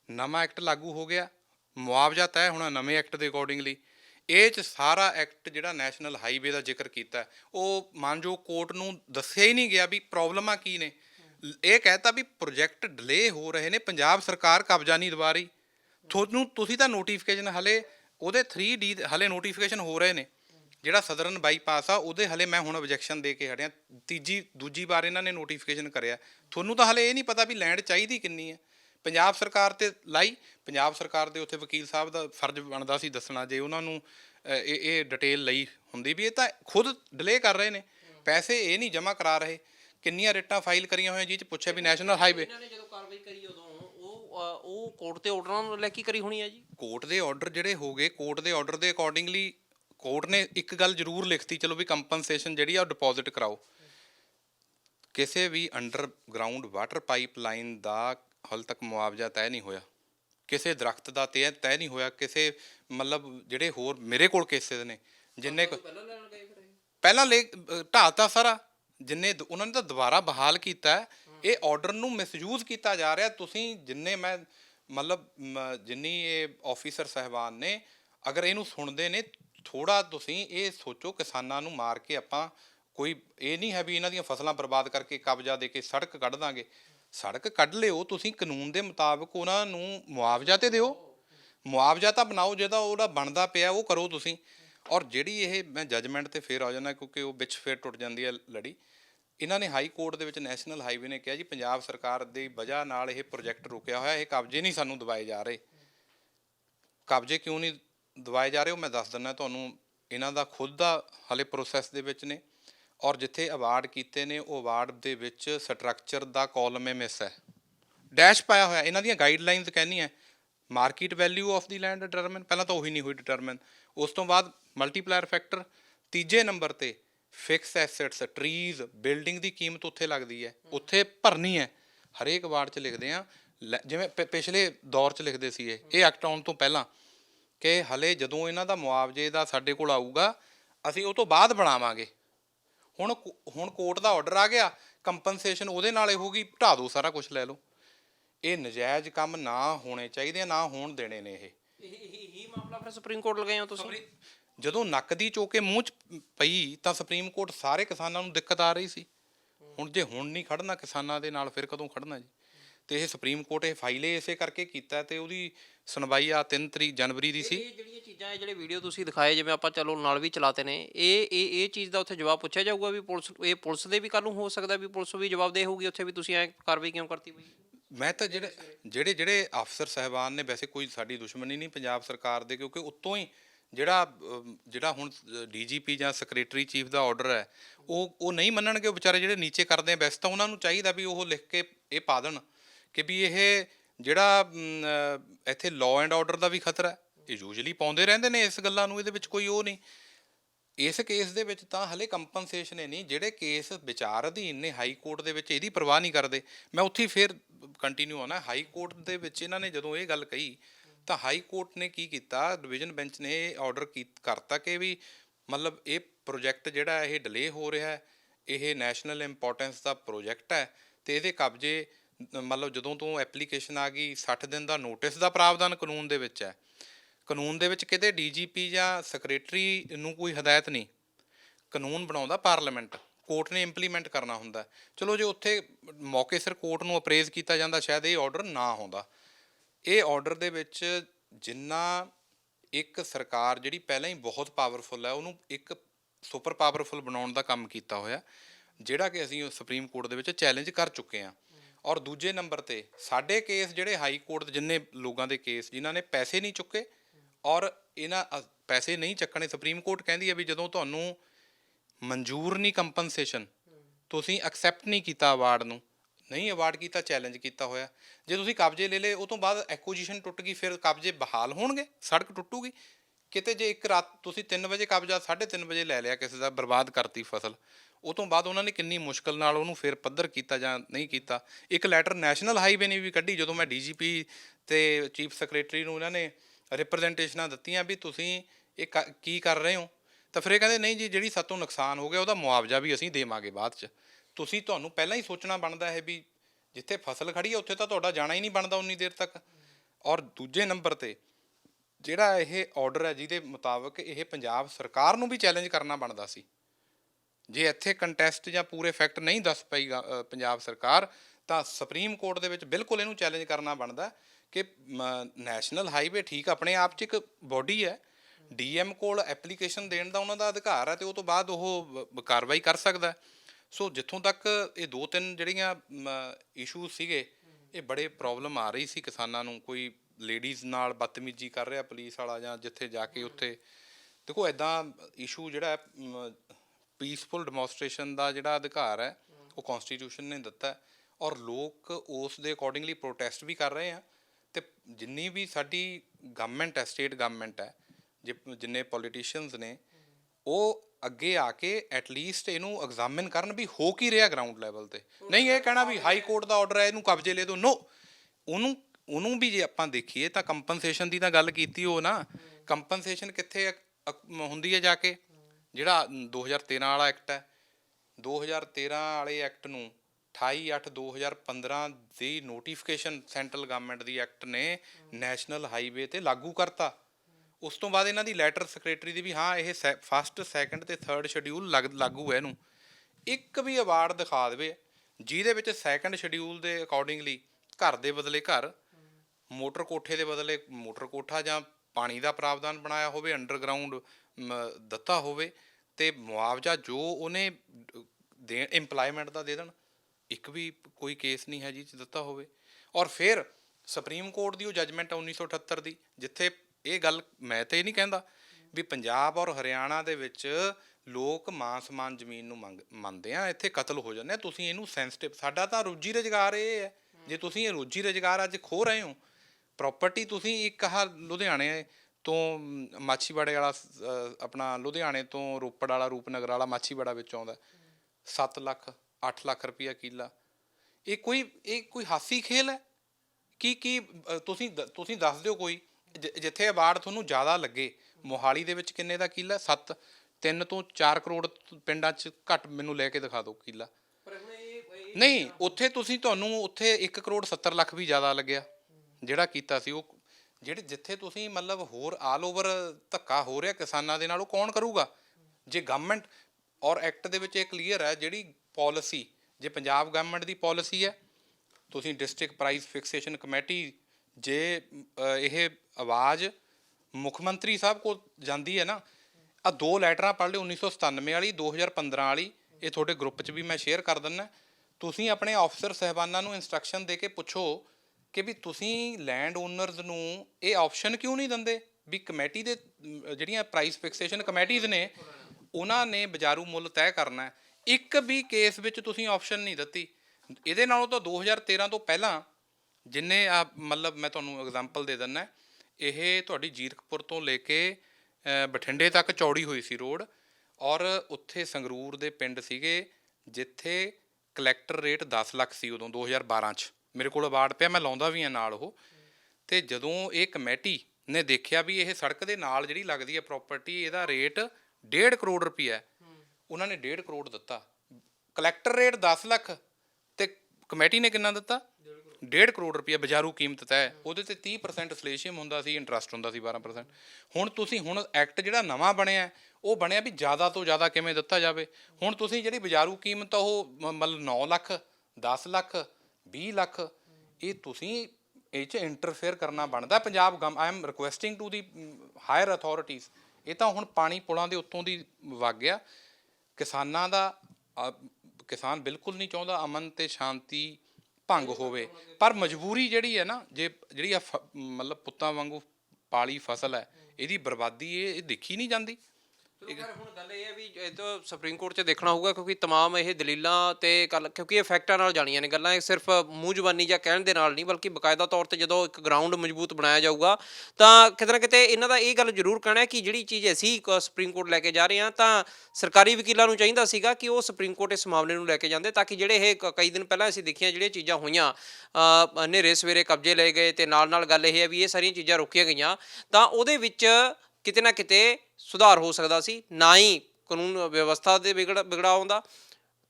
[SPEAKER 1] ਨਵਾਂ ਐਕਟ ਲਾਗੂ ਹੋ ਗਿਆ, ਮੁਆਵਜ਼ਾ ਤੈਅ ਹੋਣਾ ਨਵੇਂ ਐਕਟ ਦੇ ਅਕੋਰਡਿੰਗਲੀ ਇਹ ਚ ਸਾਰਾ ਐਕਟ ਜਿਹੜਾ ਨੈਸ਼ਨਲ ਹਾਈਵੇ ਦਾ ਜ਼ਿਕਰ ਕੀਤਾ ਹੈ, ਉਹ ਮਾਨਜੋ ਕੋਰਟ ਨੂੰ ਦੱਸਿਆ ਹੀ ਨਹੀਂ ਗਿਆ ਵੀ ਪ੍ਰੋਬਲਮਾਂ ਕੀ ਨੇ। ਲ- ਇਹ ਕਹਿਤਾ ਵੀ ਪ੍ਰੋਜੈਕਟ ਡਿਲੇ ਹੋ ਰਹੇ ਨੇ ਪੰਜਾਬ ਸਰਕਾਰ ਕਬਜ਼ਾ ਨਹੀਂ ਦਵਾ ਰਹੀ। ਤੁਹਾਨੂੰ ਤੁਸੀਂ ਤਾਂ ਨੋਟੀਫਿਕੇਸ਼ਨ ਹਲੇ ਉਹਦੇ 3D ਦੇ ਹਲੇ ਨੋਟੀਫਿਕੇਸ਼ਨ ਹੋ ਰਹੇ ਨੇ। ਜਿਹੜਾ ਸਦਰਨ ਬਾਈਪਾਸ ਆ ਉਹਦੇ ਹਲੇ ਮੈਂ ਹੁਣ ਆਬਜੈਕਸ਼ਨ ਦੇ ਕੇ ਹਟਿਆ। ਤੀਜੀ ਦੂਜੀ ਵਾਰ ਇਹਨਾਂ ਨੇ ਨੋਟੀਫਿਕੇਸ਼ਨ ਕਰਿਆ। ਤੁਹਾਨੂੰ ਤਾਂ ਹਲੇ ਇਹ ਨਹੀਂ ਪਤਾ ਵੀ ਲੈਂਡ ਚਾਹੀਦੀ ਕਿੰਨੀ ਹੈ। ਪੰਜਾਬ ਸਰਕਾਰ ਤੇ ਲਾਈ ਪੰਜਾਬ ਸਰਕਾਰ ਦੇ ਉੱਥੇ ਵਕੀਲ ਸਾਹਿਬ ਦਾ ਫਰਜ਼ ਬਣਦਾ ਸੀ ਦੱਸਣਾ ਜੇ ਉਹਨਾਂ ਨੂੰ ਇਹ ਇਹ ਡਿਟੇਲ ਲਈ ਹੁੰਦੀ ਵੀ ਇਹ ਤਾਂ ਖੁਦ ਡਿਲੇ ਕਰ ਰਹੇ ਨੇ। ਪੈਸੇ ਇਹ ਨਹੀਂ ਜਮ੍ਹਾਂ ਕਰਾ ਰਹੇ ਕਿੰਨੀਆਂ ਰਿਟਾਂ ਫਾਈਲ ਕਰੀਆਂ ਹੋਈਆਂ ਜਿਹ ਚ ਪੁੱਛਿਆ ਵੀ ਨੈਸ਼ਨਲ ਹਾਈਵੇ
[SPEAKER 4] ਇਹਨਾਂ ਨੇ ਜਦੋਂ ਕਾਰਵਾਈ ਕਰੀ ਉਦੋਂ ਉਹ ਉਹ ਕੋਰਟ ਤੇ ਆਰਡਰਾਂ ਨੂੰ ਲੈ ਕੇ ਕਰੀ ਹੋਣੀ ਹੈ ਜੀ?
[SPEAKER 1] ਕੋਰਟ ਦੇ ਆਰਡਰ ਜਿਹੜੇ ਹੋ ਗਏ ਕੋਰਟ ਦੇ ਆਰਡਰ ਦੇ ਅਕੋਰਡਿੰਗਲੀ ਕੋਰਟ ਨੇ ਇੱਕ ਗੱਲ ਜ਼ਰੂਰ ਲਿਖਤੀ ਚਲੋ ਵੀ ਕੰਪਨਸੇਸ਼ਨ ਜਿਹੜੀ ਆ ਉਹ ਡਿਪੋਜ਼ਿਟ ਕਰਾਓ। ਕਿਸੇ ਵੀ ਅੰਡਰਗਰਾਉਂਡ ਵਾਟਰ ਪਾਈਪਲਾਈਨ ਦਾ ਹਾਲ ਤੱਕ ਮੁਆਵਜ਼ਾ ਤੈਅ ਨਹੀਂ ਹੋਇਆ। ਕਿਸੇ ਦਰਖਤ ਦਾ ਤੈਅ ਤੈਅ ਨਹੀਂ ਹੋਇਆ। ਕਿਸੇ ਮਤਲਬ ਜਿਹੜੇ ਹੋਰ ਮੇਰੇ ਕੋਲ ਕੇਸਿਸ ਨੇ ਜਿੰਨੇ ਕੁ
[SPEAKER 4] ਪਹਿਲਾਂ
[SPEAKER 1] ਲੈ ਢਾਹਤਾ ਸਾਰਾ। ਜਿੰਨੇ ਦ- ਉਹਨਾਂ ਨੇ ਤਾਂ ਦੁਬਾਰਾ ਬਹਾਲ ਕੀਤਾ ਹੈ। ਇਹ ਆਰਡਰ ਨੂੰ ਮਿਸਯੂਜ਼ ਕੀਤਾ ਜਾ ਰਿਹਾ। ਤੁਸੀਂ ਜਿੰਨੇ ਮੈਂ ਮਤਲਬ ਮ- ਜਿੰਨੀ ਇਹ ਆਫੀਸਰ ਸਹਿਬਾਨ ਨੇ ਅਗਰ ਇਹਨੂੰ ਸੁਣਦੇ ਨੇ ਥੋੜਾ ਤੁਸੀਂ ਇਹ ਸੋਚੋ ਕਿਸਾਨਾਂ ਨੂੰ ਮਾਰ ਕੇ ਆਪਾਂ ਕੋਈ ਇਹ ਨਹੀਂ ਹੈ ਵੀ ਇਹਨਾਂ ਦੀਆਂ ਫਸਲਾਂ ਬਰਬਾਦ ਕਰਕੇ ਕਬਜ਼ਾ ਦੇ ਕੇ ਸੜਕ ਕੱਢ ਦਾਂਗੇ। ਸੜਕ ਕੱਢ ਲਿਓ, ਤੁਸੀਂ ਕਾਨੂੰਨ ਦੇ ਮੁਤਾਬਕ ਉਹਨਾਂ ਨੂੰ ਮੁਆਵਜ਼ਾ ਤੇ ਦਿਓ। ਮੁਆਵਜ਼ਾ ਤਾਂ ਬਣਾਓ, ਜਿਹਦਾ ਉਹਦਾ ਬਣਦਾ ਪਿਆ, ਉਹ ਕਰੋ ਤੁਸੀਂ। ਔਰ ਜਿਹੜੀ ਇਹ ਮੈਂ ਜੱਜਮੈਂਟ ਤੇ ਫੇਰ ਆ ਜਾਣਾ ਕਿਉਂਕਿ ਉਹ ਵਿੱਚ ਫੇਰ ਟੁੱਟ ਜਾਂਦੀ ਹੈ ਲੜੀ। ਇਹਨਾਂ ਨੇ ਹਾਈ ਕੋਰਟ ਦੇ ਵਿੱਚ ਨੈਸ਼ਨਲ ਹਾਈਵੇ ਨੇ ਕਿਹਾ ਜੀ, ਪੰਜਾਬ ਸਰਕਾਰ ਦੀ ਵਜ੍ਹਾ ਨਾਲ ਇਹ ਪ੍ਰੋਜੈਕਟ ਰੁਕਿਆ ਹੋਇਆ, ਇਹ ਕਬਜ਼ੇ ਨਹੀਂ ਸਾਨੂੰ ਦਵਾਏ ਜਾ ਰਹੇ। ਕਬਜ਼ੇ ਕਿਉਂ ਨਹੀਂ ਦਵਾਏ ਜਾ ਰਹੇ, ਉਹ ਮੈਂ ਦੱਸ ਦਿੰਦਾ ਤੁਹਾਨੂੰ। ਇਹਨਾਂ ਦਾ ਖੁਦ ਦਾ ਹਲੇ ਪ੍ਰੋਸੈਸ ਦੇ ਵਿੱਚ ਨੇ। ਔਰ ਜਿੱਥੇ ਅਵਾਰਡ ਕੀਤੇ ਨੇ, ਉਹ ਅਵਾਰਡ ਦੇ ਵਿੱਚ ਸਟਰਕਚਰ ਦਾ ਕਾਲਮ ਹੈ ਮਿਸ ਹੈ। ਡੈਸ਼ ਪਾਇਆ ਹੋਇਆ, ਇਹਨਾਂ ਦੀਆਂ ਗਾਈਡਲਾਈਨਸ ਕਹਿੰਦੀਆਂ market value of the land determine ਪਹਿਲਾਂ ਤਾਂ ਉਹੀ ਨਹੀਂ ਹੋਈ ਡਿਟਰਮਨ ਉਸ ਤੋਂ ਬਾਅਦ ਮਲਟੀਪਲਾਇਰ ਫੈਕਟਰ ਤੀਜੇ ਨੰਬਰ ਤੇ ਫਿਕਸ ਐਸੈਟਸ ਟਰੀਜ਼ ਬਿਲਡਿੰਗ ਦੀ ਕੀਮਤ ਉੱਥੇ ਲੱਗਦੀ ਹੈ, ਉੱਥੇ ਭਰਨੀ ਹੈ। ਹਰੇਕ ਵਾਰਡ 'ਚ ਲਿਖਦੇ ਆ ਜਿਵੇਂ ਪ- ਪਿਛਲੇ ਦੌਰ 'ਚ ਲਿਖਦੇ ਸੀ ਇਹ ਇਹ ਐਕਟ ਆਉਣ ਤੋਂ ਪਹਿਲਾਂ ਕਿ ਹਲੇ ਜਦੋਂ ਇਹਨਾਂ ਦਾ ਮੁਆਵਜ਼ੇ ਦਾ ਸਾਡੇ ਕੋਲ ਆਊਗਾ, ਅਸੀਂ ਉਹ ਤੋਂ ਬਾਅਦ ਬਣਾਵਾਂਗੇ। ਹੁਣ ਕੋ- ਹੁਣ ਕੋਰਟ ਦਾ ਆਰਡਰ ਆ ਗਿਆ ਕੰਪਨਸੇਸ਼ਨ ਉਹਦੇ ਨਾਲ ਇਹ ਹੋਗੀ ਢਾ ਦਿਓ ਸਾਰਾ ਕੁਝ ਲੈ ਲਓ। ਇਹ ਨਜਾਇਜ਼ ਕੰਮ ਨਾ ਹੋਣੇ ਚਾਹੀਦੇ ਨਾ ਹੋਣ ਦੇਣੇ ਨੇ ਇਹ।
[SPEAKER 4] ਇਹ ਮਾਮਲਾ ਫਿਰ ਸੁਪਰੀਮ ਕੋਰਟ ਲਗਾਏ ਹੋ ਤੁਸੀਂ?
[SPEAKER 1] ਜਦੋਂ ਨੱਕ ਦੀ ਚੋਕੇ ਮੂੰਹ ਚ ਪਈ ਤਾਂ ਸੁਪਰੀਮ ਕੋਰਟ ਸਾਰੇ ਕਿਸਾਨਾਂ ਨੂੰ ਦਿੱਕਤ ਆ ਰਹੀ ਸੀ। ਹੁਣ ਜੇ ਹੁਣ ਨਹੀਂ ਖੜਨਾ ਕਿਸਾਨਾਂ ਦੇ ਨਾਲ ਫਿਰ ਕਦੋਂ ਖੜਨਾ ਜੀ? ਤੇ ਇਹ ਸੁਪਰੀਮ ਕੋਰਟ ਇਹ ਫਾਈਲੇ ਇਸੇ ਕਰਕੇ ਕੀਤਾ ਤੇ ਉਹਦੀ ਸੁਣਵਾਈ ਆ 3 ਤਰੀਕ ਜਨਵਰੀ ਦੀ ਸੀ।
[SPEAKER 4] ਇਹ ਜਿਹੜੀਆਂ ਚੀਜ਼ਾਂ ਇਹ ਜਿਹੜੇ ਵੀਡੀਓ ਤੁਸੀਂ ਦਿਖਾਏ ਜਿਵੇਂ ਆਪਾਂ ਚਲੋ ਨਾਲ ਵੀ ਚਲਾਤੇ ਨੇ ਇਹ ਇਹ ਇਹ ਚੀਜ਼ ਦਾ ਉੱਥੇ ਜਵਾਬ ਪੁੱਛਿਆ ਜਾਊਗਾ ਵੀ ਪੁਲਿਸ ਇਹ ਪੁਲਿਸ ਦੇ ਵੀ ਕੱਲ ਨੂੰ ਹੋ ਸਕਦਾ ਵੀ ਪੁਲਿਸ ਵੀ ਜਵਾਬ ਦੇ ਹੋਊਗੀ ਉੱਥੇ ਵੀ ਤੁਸੀਂ ਐ ਕਾਰਵਾਈ ਕਿਉਂ ਕਰਤੀ ਬਈ?
[SPEAKER 1] ਮੈਂ ਤਾਂ ਜਿਹੜੇ ਜਿਹੜੇ ਜਿਹੜੇ ਅਫਸਰ ਸਹਿਬਾਨ ਨੇ ਵੈਸੇ ਕੋਈ ਸਾਡੀ ਦੁਸ਼ਮਣੀ ਨਹੀਂ ਪੰਜਾਬ ਸਰਕਾਰ ਦੇ ਕਿਉਂਕਿ ਉੱਤੋਂ ਹੀ ਜਿਹੜਾ ਜਿਹੜਾ ਹੁਣ ਡੀਜੀਪੀ ਜਾਂ ਸੈਕਟਰੀ ਚੀਫ ਦਾ ਆਰਡਰ ਹੈ ਉਹ ਉਹ ਨਹੀਂ ਮੰਨਣਗੇ ਉਹ ਵਿਚਾਰੇ ਜਿਹੜੇ ਨੀਚੇ ਕਰਦੇ ਆ ਵੈਸੇ ਤਾਂ ਉਹਨਾਂ ਨੂੰ ਚਾਹੀਦਾ ਵੀ ਉਹ ਲਿਖ ਕੇ ਇਹ ਪਾ ਦੇਣ। ਕਿ ਵੀ ਇਹ ਜਿਹੜਾ ਇੱਥੇ ਲਾਅ ਐਂਡ ਆਰਡਰ ਦਾ ਵੀ ਖਤਰਾ ਹੈ। ਇਹ ਯੂਜੂਅਲੀ ਪਾਉਂਦੇ ਰਹਿੰਦੇ ਨੇ ਇਸ ਗੱਲਾਂ ਨੂੰ, ਇਹਦੇ ਵਿੱਚ ਕੋਈ ਉਹ ਨਹੀਂ। ਇਸ ਕੇਸ ਦੇ ਵਿੱਚ ਤਾਂ ਹਲੇ ਕੰਪਨਸੇਸ਼ਨ ਹੀ ਨਹੀਂ, ਜਿਹੜੇ ਕੇਸ ਵਿਚਾਰ ਅਧੀਨ ਨੇ ਹਾਈ ਕੋਰਟ ਦੇ ਵਿੱਚ, ਇਹਦੀ ਪਰਵਾਹ ਨਹੀਂ ਕਰਦੇ। ਮੈਂ ਉੱਥੇ ਹੀ ਫੇਰ ਕੰਟੀਨਿਊ ਆਉਣਾ। ਹਾਈ ਕੋਰਟ ਦੇ ਵਿੱਚ ਇਹਨਾਂ ਨੇ ਜਦੋਂ ਇਹ ਗੱਲ ਕਹੀ, ਤਾਂ ਹਾਈ ਕੋਰਟ ਨੇ ਕੀ ਕੀਤਾ? ਡਿਵੀਜ਼ਨ ਬੈਂਚ ਨੇ ਆਰਡਰ ਕਰਤਾ ਕਿ ਵੀ ਮਤਲਬ ਇਹ ਪ੍ਰੋਜੈਕਟ ਜਿਹੜਾ ਇਹ ਡਿਲੇ ਹੋ ਰਿਹਾ ਹੈ, ਇਹ ਨੈਸ਼ਨਲ ਇੰਪੋਰਟੈਂਸ ਦਾ ਪ੍ਰੋਜੈਕਟ ਹੈ ਤੇ ਇਹਦੇ ਕਬਜ਼ੇ ਮਤਲਬ ਜਦੋਂ ਤੋਂ ਐਪਲੀਕੇਸ਼ਨ ਆ ਗਈ 60 ਦਿਨ ਦਾ ਨੋਟਿਸ ਦਾ ਪ੍ਰਾਵਧਾਨ ਕਾਨੂੰਨ ਦੇ ਵਿੱਚ ਹੈ। ਕਾਨੂੰਨ ਦੇ ਵਿੱਚ ਕਿਤੇ ਡੀਜੀਪੀ ਜਾਂ ਸੈਕਟਰੀ ਨੂੰ ਕੋਈ ਹਦਾਇਤ ਨਹੀਂ। ਕਾਨੂੰਨ ਬਣਾਉਂਦਾ ਪਾਰਲੀਮੈਂਟ ਕੋਰਟ ਨੇ ਇੰਪਲੀਮੈਂਟ ਕਰਨਾ ਹੁੰਦਾ। ਚਲੋ ਜੇ ਉੱਥੇ ਮੌਕੇ ਸਿਰ ਕੋਰਟ ਨੂੰ ਅਪਰੇਜ਼ ਕੀਤਾ ਜਾਂਦਾ, ਸ਼ਾਇਦ ਇਹ ਆਰਡਰ ਨਾ ਆਉਂਦਾ। ਇਹ ਆਰਡਰ ਦੇ ਵਿੱਚ ਜਿੰਨਾ ਇੱਕ ਸਰਕਾਰ ਜਿਹੜੀ ਪਹਿਲਾਂ ਹੀ ਬਹੁਤ ਪਾਵਰਫੁਲ ਹੈ, ਉਹਨੂੰ ਇੱਕ ਸੁਪਰ ਪਾਵਰਫੁਲ ਬਣਾਉਣ ਦਾ ਕੰਮ ਕੀਤਾ ਹੋਇਆ, ਜਿਹੜਾ ਕਿ ਅਸੀਂ ਸੁਪਰੀਮ ਕੋਰਟ ਦੇ ਵਿੱਚ ਚੈਲੰਜ ਕਰ ਚੁੱਕੇ ਹਾਂ। ਔਰ ਦੂਜੇ ਨੰਬਰ ਤੇ ਸਾਡੇ ਕੇਸ ਜਿਹੜੇ ਹਾਈ ਕੋਰਟ ਦੇ ਜਿੰਨੇ ਲੋਕਾਂ ਦੇ ਕੇਸ ਜਿਨ੍ਹਾਂ ਨੇ ਪੈਸੇ ਨਹੀਂ ਚੁੱਕੇ ਔਰ ਇਹਨਾਂ ਅ, ਪੈਸੇ ਨਹੀਂ ਚੱਕਣੇ ਸੁਪਰੀਮ ਕੋਰਟ ਕਹਿੰਦੀ ਹੈ ਵੀ ਜਦੋਂ ਤੁਹਾਨੂੰ ਮਨਜ਼ੂਰ ਨਹੀਂ ਕੰਪਨਸੇਸ਼ਨ ਤੁਸੀਂ ਐਕਸੈਪਟ ਨਹੀਂ ਕੀਤਾ ਅਵਾਰਡ ਨੂੰ ਨਹੀਂ ਅਵਾਰਡ ਕੀਤਾ ਚੈਲੰਜ ਕੀਤਾ ਹੋਇਆ। ਜੇ ਤੁਸੀਂ ਕਬਜ਼ੇ ਲੈ ਲਏ ਉਹ ਤੋਂ ਬਾਅਦ ਐਕੁਜੀਸ਼ਨ ਟੁੱਟ ਗਈ ਫਿਰ ਕਬਜ਼ੇ ਬਹਾਲ ਹੋਣਗੇ ਸੜਕ ਟੁੱਟੂਗੀ। ਕਿਤੇ ਜੇ ਇੱਕ ਰਾਤ ਤੁਸੀਂ 3 ਵਜੇ ਕਬਜ਼ਾ 3:30 ਵਜੇ ਲੈ ਲਿਆ ਕਿਸੇ ਦਾ ਬਰਬਾਦ ਕਰਤੀ ਫਸਲ। ਉਹ ਤੋਂ ਬਾਅਦ ਉਹਨਾਂ ਨੇ ਕਿੰਨੀ ਮੁਸ਼ਕਲ ਨਾਲ ਉਹਨੂੰ ਫਿਰ ਪੱਧਰ ਕੀਤਾ ਜਾਂ ਨਹੀਂ ਕੀਤਾ। ਇੱਕ ਲੈਟਰ ਨੈਸ਼ਨਲ ਹਾਈਵੇ ਨੇ ਵੀ ਕੱਢੀ, ਜਦੋਂ ਮੈਂ ਡੀਜੀਪੀ ਤੇ ਚੀਫ ਸੈਕਟਰੀ ਨੂੰ ਇਹਨਾਂ ਨੇ ਰਿਪਰੈਜ਼ੈਂਟੇਸ਼ਨਾਂ ਦਿੱਤੀਆਂ ਵੀ ਤੁਸੀਂ ਇਹ ਕ- ਕੀ ਕਰ ਰਹੇ ਹੋ? ਤਾਂ ਫਿਰ ਇਹ ਕਹਿੰਦੇ, ਨਹੀਂ ਜੀ, ਜਿਹੜੀ ਸਾਤੋਂ ਨੁਕਸਾਨ ਹੋ ਗਿਆ, ਉਹਦਾ ਮੁਆਵਜ਼ਾ ਵੀ ਅਸੀਂ ਦੇਵਾਂਗੇ ਬਾਅਦ 'ਚ। ਤੁਸੀਂ ਤੁਹਾਨੂੰ ਪਹਿਲਾਂ ਹੀ ਸੋਚਣਾ ਬਣਦਾ ਹੈ ਵੀ ਜਿੱਥੇ ਫਸਲ ਖੜੀ ਹੈ, ਉੱਥੇ ਤਾਂ ਤੁਹਾਡਾ ਜਾਣਾ ਹੀ ਨਹੀਂ ਬਣਦਾ ਉਨੀ ਦੇਰ ਤੱਕ। ਔਰ ਦੂਜੇ ਨੰਬਰ ਤੇ ਜਿਹੜਾ ਇਹ ਆਰਡਰ ਹੈ, ਜਿਹਦੇ ਮੁਤਾਬਕ ਇਹ ਪੰਜਾਬ ਸਰਕਾਰ ਨੂੰ ਵੀ ਚੈਲੰਜ ਕਰਨਾ ਬਣਦਾ ਸੀ। ਜੇ ਇੱਥੇ ਕੰਟੈਸਟ ਜਾਂ ਪੂਰੇ ਫੈਕਟ ਨਹੀਂ ਦੱਸ ਪਈ ਗਾ- ਪੰਜਾਬ ਸਰਕਾਰ, ਤਾਂ ਸੁਪਰੀਮ ਕੋਰਟ ਦੇ ਵਿੱਚ ਬਿਲਕੁਲ ਇਹਨੂੰ ਚੈਲੰਜ ਕਰਨਾ ਬਣਦਾ ਕਿ ਨੈਸ਼ਨਲ ਹਾਈਵੇ ਠੀਕ ਆਪਣੇ ਆਪ 'ਚ ਇੱਕ ਬੋਡੀ ਹੈ। ਡੀਐਮ ਕੋਲ ਐਪਲੀਕੇਸ਼ਨ ਦੇਣ ਦਾ ਉਹਨਾਂ ਦਾ ਅਧਿਕਾਰ ਹੈ ਤੇ ਉਹ ਤੋਂ ਬਾਅਦ ਉਹ ਕਾਰਵਾਈ ਕਰ ਸਕਦਾ ਸੋ ਜਿੱਥੋਂ ਤੱਕ ਇਹ ਦੋ ਤਿੰਨ ਜਿਹੜੀਆਂ ਇਸ਼ੂ ਸੀਗੇ, ਇਹ ਬੜੇ ਪ੍ਰੋਬਲਮ ਆ ਰਹੀ ਸੀ ਕਿਸਾਨਾਂ ਨੂੰ। ਕੋਈ ਲੇਡੀਜ਼ ਨਾਲ ਬਦਤਮੀਜ਼ੀ ਕਰ ਰਿਹਾ ਪੁਲਿਸ ਵਾਲਾ ਜਾਂ ਜਿੱਥੇ ਜਾ ਕੇ ਉੱਥੇ। ਦੇਖੋ ਐਦਾਂ ਇਸ਼ੂ ਜਿਹੜਾ ਪੀਸਫੁਲ ਡੈਮੋਨਸਟ੍ਰੇਸ਼ਨ ਦਾ ਜਿਹੜਾ ਅਧਿਕਾਰ ਹੈ, ਉਹ ਕਨਸਟੀਟਿਊਸ਼ਨ ਨੇ ਦਿੱਤਾ ਔਰ ਲੋਕ ਉਸ ਦੇ ਅਕੋਰਡਿੰਗਲੀ ਪ੍ਰੋਟੈਸਟ ਵੀ ਕਰ ਰਹੇ ਆ ਤੇ ਜਿੰਨੀ ਵੀ ਸਾਡੀ ਗਵਰਨਮੈਂਟ ਹੈ ਸਟੇਟ ਗਵਰਨਮੈਂਟ ਹੈ, ਜਿ- ਜਿੰਨੇ ਪੋਲੀਟੀਸ਼ੀਅਨਸ ਨੇ, ਉਹ ਅੱਗੇ ਆ ਕੇ ਐਟ ਲੀਸਟ ਇਹਨੂੰ ਐਗਜ਼ਾਮਿਨ ਕਰਨ ਵੀ ਹੋ ਕੀ ਰਿਹਾ ਗਰਾਊਂਡ ਲੈਵਲ ਤੇ। ਨਹੀਂ, ਇਹ ਕਹਿਣਾ ਵੀ ਹਾਈ ਕੋਰਟ ਦਾ ਆਰਡਰ ਹੈ, ਇਹਨੂੰ ਕਬਜ਼ੇ ਲੈ ਦਿਓ। ਨੋ ਉਹਨੂੰ ਉਹਨੂੰ ਵੀ ਜੇ ਆਪਾਂ ਦੇਖੀਏ ਤਾਂ ਕੰਪਨਸੇਸ਼ਨ ਦੀ ਤਾਂ ਗੱਲ ਕੀਤੀ ਹੋ ਨਾ ਕੰਪਨਸੇਸ਼ਨ ਕਿੱਥੇ ਹੁੰਦੀ ਹੈ ਜਾ ਕੇ? ਜਿਹੜਾ 2013 ਵਾਲਾ ਐਕਟ ਹੈ 2013 ਵਾਲੇ ਐਕਟ ਨੂੰ 28/8/2015 ਦੀ ਨੋਟੀਫਿਕੇਸ਼ਨ ਸੈਂਟਰਲ ਗਵਰਨਮੈਂਟ ਦੀ ਐਕਟ ਨੇ ਨੈਸ਼ਨਲ ਹਾਈਵੇ ਤੇ ਲਾਗੂ ਕਰਤਾ। ਉਸ ਤੋਂ ਬਾਅਦ ਇਹਨਾਂ ਦੀ ਲੈਟਰ ਸੈਕਟਰੀ ਦੀ ਵੀ, ਹਾਂ, ਇਹ ਫਸਟ ਸੈਕੰਡ ਤੇ ਥਰਡ ਸ਼ਡਿਊਲ ਲਾਗੂ ਹੈ ਇਹਨੂੰ। ਇੱਕ ਵੀ ਅਵਾਰਡ ਦਿਖਾ ਦੇਵੇ, ਜਿਹਦੇ ਵਿੱਚ ਸੈਕੰਡ ਸ਼ਡਿਊਲ ਦੇ ਅਕੋਰਡਿੰਗਲੀ ਘਰ ਦੇ ਬਦਲੇ ਘਰ, ਮੋਟਰ ਕੋਠੇ ਦੇ ਬਦਲੇ ਮੋਟਰ ਕੋਠਾ ਜਾਂ ਪਾਣੀ ਦਾ ਪ੍ਰਾਵਧਾਨ ਬਣਾਇਆ ਹੋਵੇ ਅੰਡਰਗਰਾਉਂਡ ਦਿੱਤਾ ਹੋਵੇ ਤੇ ਮੁਆਵਜ਼ਾ ਜੋ ਉਹਨੇ ਦੇ EMPLOYMENT ਦਾ ਦੇ ਦੇਣ, ਇੱਕ ਵੀ ਕੋਈ ਕੇਸ ਨਹੀਂ ਹੈ ਜੀ ਚ ਦਿੱਤਾ ਹੋਵੇ। ਔਰ ਫਿਰ ਸੁਪਰੀਮ ਕੋਰਟ ਦੀ ਉਹ ਜਜਮੈਂਟ 1978 ਦੀ, ਜਿੱਥੇ ਇਹ ਗੱਲ ਮੈਂ ਤੇ ਇਹ ਨਹੀਂ ਕਹਿੰਦਾ ਵੀ ਪੰਜਾਬ ਔਰ ਹਰਿਆਣਾ ਦੇ ਵਿੱਚ ਲੋਕ ਮਾਂ ਸਮਾਨ ਜ਼ਮੀਨ ਨੂੰ ਮੰਗ, ਮੰਨਦੇ ਆ, ਇੱਥੇ ਕਤਲ ਹੋ ਜਾਂਦੇ। ਆ ਤੁਸੀਂ ਇਹਨੂੰ ਸੈਂਸਿਟਿਵ ਸਾਡਾ ਤਾਂ ਰੋਜੀ ਰੁਜ਼ਗਾਰ ਇਹ ਹੈ। ਜੇ ਤੁਸੀਂ ਇਹ ਰੋਜੀ ਰੁਜ਼ਗਾਰ ਅੱਜ ਖੋ ਰਹੇ ਹੋ ਪ੍ਰਾਪਰਟੀ ਤੁਸੀਂ ਇੱਕ ਆਹ ਲੁਧਿਆਣੇ ਤੋਂ ਮਾਛੀਵਾੜੇ ਵਾਲਾ ਆਪਣਾ ਲੁਧਿਆਣੇ ਤੋਂ ਰੋਪੜ ਵਾਲਾ ਰੂਪਨਗਰ ਵਾਲਾ ਮਾਛੀਵਾੜਾ ਵਿੱਚ ਆਉਂਦਾ। 7 ਲੱਖ 8 ਲੱਖ ਰੁਪਇਆ ਕਿੱਲਾ। ਇਹ ਕੋਈ ਇਹ ਕੋਈ ਹਾਸੀ ਖੇਲ ਹੈ? ਕੀ ਕੀ ਤੁਸੀਂ ਤੁਸੀਂ ਦੱਸ ਦਿਓ ਕੋਈ। ਜਿੱਥੇ ਅਵਾਰਡ ਤੁਹਾਨੂੰ ਜ਼ਿਆਦਾ ਲੱਗੇ ਮੋਹਾਲੀ ਦੇ ਵਿੱਚ ਕਿੰਨੇ ਦਾ ਕਿੱਲਾ? 7 3 ਤੋਂ 4 ਕਰੋੜ ਪਿੰਡਾਂ 'ਚ ਘੱਟ ਮੈਨੂੰ ਲੈ ਕੇ ਦਿਖਾ ਦਿਓ ਕਿੱਲਾ। ਨਹੀਂ ਉੱਥੇ ਤੁਸੀਂ ਤੁਹਾਨੂੰ ਉੱਥੇ 1 ਕਰੋੜ 70 ਲੱਖ ਵੀ ਜ਼ਿਆਦਾ ਲੱਗਿਆ। ਜਿਹੜਾ ਕੀਤਾ ਸੀ ਉਹ ਜਿਹੜੇ ਜਿੱਥੇ ਤੁਸੀਂ ਮਤਲਬ ਹੋਰ ਆਲ ਓਵਰ ਧੱਕਾ ਹੋ ਰਿਹਾ ਕਿਸਾਨਾਂ ਦੇ ਨਾਲ, ਉਹ ਕੌਣ ਕਰੂਗਾ? ਜੇ ਗਵਰਨਮੈਂਟ ਔਰ ਐਕਟ ਦੇ ਵਿੱਚ ਇਹ ਕਲੀਅਰ ਹੈ, ਜਿਹੜੀ ਪਾਲਿਸੀ ਜੇ ਪੰਜਾਬ ਗਵਰਨਮੈਂਟ ਦੀ ਪਾਲਿਸੀ ਹੈ, ਤੁਸੀਂ ਡਿਸਟ੍ਰਿਕਟ ਪ੍ਰਾਈਸ ਫਿਕਸੇਸ਼ਨ ਕਮੇਟੀ ਜੇ ਇਹ ਆਵਾਜ਼ ਮੁੱਖ ਮੰਤਰੀ ਸਾਹਿਬ ਕੋਲ ਜਾਂਦੀ ਹੈ ਨਾ ਆ ਦੋ ਲੈਟਰਾਂ ਪੜ੍ਹ ਲਿਓ 1997 ਵਾਲੀ 2015 ਵਾਲੀ, ਇਹ ਤੁਹਾਡੇ ਗਰੁੱਪ 'ਚ ਵੀ ਮੈਂ ਸ਼ੇਅਰ ਕਰ ਦਿੰਦਾ। ਤੁਸੀਂ ਆਪਣੇ ਅਫਸਰ ਸਹਿਬਾਨਾਂ ਨੂੰ ਇਨਸਟਰਕਸ਼ਨ ਦੇ ਕੇ ਪੁੱਛੋ ਕਿ ਵੀ ਤੁਸੀਂ ਲੈਂਡ ਓਨਰਸ ਨੂੰ ਇਹ ਆਪਸ਼ਨ ਕਿਉਂ ਨਹੀਂ ਦਿੰਦੇ? ਵੀ ਕਮੇਟੀ ਦੇ ਜਿਹੜੀਆਂ ਪ੍ਰਾਈਸ ਫਿਕਸੇਸ਼ਨ ਕਮੇਟੀਆਂ ਨੇ, ਉਹਨਾਂ ਨੇ ਬਾਜ਼ਾਰੂ ਮੁੱਲ ਤੈਅ ਕਰਨਾ ਇੱਕ ਵੀ ਕੇਸ ਵਿੱਚ ਤੁਸੀਂ ਆਪਸ਼ਨ ਨਹੀਂ ਦਿੱਤੀ। ਇਹਦੇ ਨਾਲੋਂ ਤਾਂ 2013 ਤੋਂ ਪਹਿਲਾਂ ਜਿੰਨੇ ਆ, ਮਤਲਬ ਮੈਂ ਤੁਹਾਨੂੰ ਐਗਜ਼ਾਮਪਲ ਦੇ ਦਿੰਦਾ ਇਹ ਤੁਹਾਡੀ ਜੀਰਕਪੁਰ ਤੋਂ ਲੈ ਕੇ ਬਠਿੰਡੇ ਤੱਕ ਚੌੜੀ ਹੋਈ ਸੀ ਰੋਡ ਔਰ ਉੱਥੇ ਸੰਗਰੂਰ ਦੇ ਪਿੰਡ ਸੀਗੇ, ਜਿੱਥੇ ਕਲੈਕਟਰ ਰੇਟ 10 ਲੱਖ ਸੀ ਉਦੋਂ 2012 ਚ। ਮੇਰੇ ਕੋਲ ਅਵਾਰਡ ਪਿਆ, ਮੈਂ ਲਾਉਂਦਾ ਵੀ ਆ ਨਾਲ ਉਹ। ਤੇ ਜਦੋਂ ਇਹ ਕਮੇਟੀ ਨੇ ਦੇਖਿਆ ਵੀ ਇਹ ਸੜਕ ਦੇ ਨਾਲ ਜਿਹੜੀ ਲੱਗਦੀ ਹੈ ਪ੍ਰਾਪਰਟੀ ਇਹਦਾ ਰੇਟ 1.5 ਕਰੋੜ ਰੁਪਈਆ ਉਹਨਾਂ ਨੇ 1.5 ਕਰੋੜ ਦਿੱਤਾ। ਕਲੈਕਟਰ ਰੇਟ 10 ਲੱਖ ਤੇ ਕਮੇਟੀ ਨੇ ਕਿੰਨਾ ਦਿੱਤਾ? 1.5 ਕਰੋੜ ਰੁਪਈਆ ਬਾਜ਼ਾਰੂ ਕੀਮਤ ਤੈਅ ਉਹਦੇ ਤੇ 30% ਸਲੇਸ਼ੀਅਮ ਹੁੰਦਾ ਸੀ ਇੰਟਰਸਟ ਹੁੰਦਾ ਸੀ 12% ਹੁਣ ਤੁਸੀਂ ਹੁਣ ਐਕਟ ਜਿਹੜਾ ਨਵਾਂ ਬਣਿਆ ਉਹ ਬਣਿਆ ਵੀ ਜ਼ਿਆਦਾ ਤੋਂ ਜ਼ਿਆਦਾ ਕਿਵੇਂ ਦਿੱਤਾ ਜਾਵੇ? ਹੁਣ ਤੁਸੀਂ ਜਿਹੜੀ ਬਾਜ਼ਾਰੂ ਕੀਮਤ ਆ ਉਹ ਮਤਲਬ 9 ਲੱਖ 10 ਲੱਖ 20 ਲੱਖ, ਇਹ ਤੁਸੀਂ ਇਹ ਚ ਇੰਟਰਫੇਅਰ ਕਰਨਾ ਬਣਦਾ। ਪੰਜਾਬ ਗਮ I am requesting to the higher authorities ਇਹ ਤਾਂ ਹੁਣ ਪਾਣੀ ਪੁਲਾਂ ਦੇ ਉੱਤੋਂ ਦੀ ਵਗ ਗਿਆ। ਕਿਸਾਨਾਂ ਦਾ ਕਿਸਾਨ ਬਿਲਕੁਲ ਨਹੀਂ ਚਾਹੁੰਦਾ ਅਮਨ ਤੇ ਸ਼ਾਂਤੀ ਭੰਗ ਹੋਵੇ। ਪਰ ਮਜਬੂਰੀ ਜਿਹੜੀ ਹੈ ਨਾ, ਜੇ, ਜਿਹੜੀ ਆ ਫ- ਮਤਲਬ ਪੁੱਤਾਂ ਵਾਂਗੂ ਪਾਲੀ ਫਸਲ ਹੈ, ਇਹਦੀ ਬਰਬਾਦੀ ਇਹ ਦੇਖੀ ਨਹੀਂ ਜਾਂਦੀ।
[SPEAKER 4] ਚਲੋ ਖੈਰ ਹੁਣ ਗੱਲ ਇਹ ਹੈ ਵੀ ਇਹ ਤਾਂ ਸੁਪਰੀਮ ਕੋਰਟ 'ਚ ਦੇਖਣਾ ਹੋਊਗਾ ਕਿਉਂਕਿ तमाम ਇਹ ਦਲੀਲਾਂ ਤੇ ਗੱਲ ਕਿਉਂਕਿ ਇਹ ਫੈਕਟਾਂ ਨਾਲ ਜਾਣੀਆਂ ਨੇ ਗੱਲਾਂ ਇਹ ਸਿਰਫ ਮੂੰਹ ਜ਼ਬਾਨੀ ਜਾਂ ਕਹਿਣ ਦੇ ਨਾਲ ਨਹੀਂ ਬਲਕਿ ਬਕਾਇਦਾ ਤੌਰ ਤੇ ਜਦੋਂ ਇੱਕ ਗਰਾਊਂਡ ਮਜ਼ਬੂਤ ਬਣਾਇਆ ਜਾਊਗਾ ਤਾਂ ਕਿਤੇ ਨਾ ਕਿਤੇ ਇਹਨਾਂ ਦਾ ਇਹ ਗੱਲ ਜ਼ਰੂਰ ਕਹਿਣਾ ਹੈ ਕਿ ਜਿਹੜੀ ਚੀਜ਼ ਅਸੀਂ ਕ- ਸੁਪਰੀਮ ਕੋਰਟ ਲੈ ਕੇ ਜਾ ਰਹੇ ਹਾਂ ਤਾਂ ਸਰਕਾਰੀ ਵਕੀਲਾਂ ਨੂੰ ਚਾਹੀਦਾ ਸੀਗਾ ਕਿ ਉਹ ਸੁਪਰੀਮ ਕੋਰਟ ਇਸ ਮਾਮਲੇ ਨੂੰ ਲੈ ਕੇ ਜਾਂਦੇ ਤਾਂ ਕਿ ਜਿਹੜੇ ਇਹ ਕ- ਕਈ ਦਿਨ ਪਹਿਲਾਂ ਅਸੀਂ ਦੇਖੀਆਂ ਜਿਹੜੀਆਂ ਚੀਜ਼ਾਂ ਹੋਈਆਂ ਅ, ਹਨੇਰੇ ਸਵੇਰੇ ਕਬਜ਼ੇ ਲਏ ਗਏ ਤੇ ਨਾਲ ਨਾਲ ਗੱਲ ਇਹ ਹੈ ਵੀ ਇਹ ਸਾਰੀਆਂ ਚੀਜ਼ਾਂ ਰੋਕੀਆਂ ਗਈਆਂ ਤਾਂ ਉਹਦੇ ਵਿੱਚ ਕਿਤੇ ਨਾ ਕਿਤੇ ਸੁਧਾਰ ਹੋ ਸਕਦਾ ਸੀ, ਨਾ ਹੀ ਕਾਨੂੰਨ ਵਿਵਸਥਾ ਦੇ ਵਿਗੜ ਵਿਗੜਾ ਆਉਂਦਾ।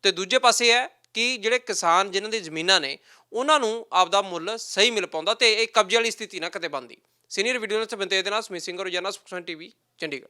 [SPEAKER 4] ਤੇ ਦੂਜੇ ਪਾਸੇ ਹੈ ਕਿ ਜਿਹੜੇ ਕਿਸਾਨ ਜਿਨ੍ਹਾਂ ਦੀ ਜ਼ਮੀਨਾਂ ਨੇ, ਉਹਨਾਂ ਨੂੰ ਆਪਦਾ ਮੁੱਲ ਸਹੀ ਮਿਲ ਪਾਉਂਦਾ ਤੇ ਇਹ ਕਬਜ਼ੇ ਵਾਲੀ ਸਥਿਤੀ ਨਾ ਕਦੇ ਬਣਦੀ। ਸੀਨੀਅਰ ਵੀਡੀਓ ਨਾਲ ਬੰਦੇ ਦੇ ਨਾਲ ਸਮਿਤ ਸਿੰਘ ਰੋਜ਼ਾਨਾ ਸਪੋਕਸਨ ਟੀਵੀ, ਚੰਡੀਗੜ੍ਹ।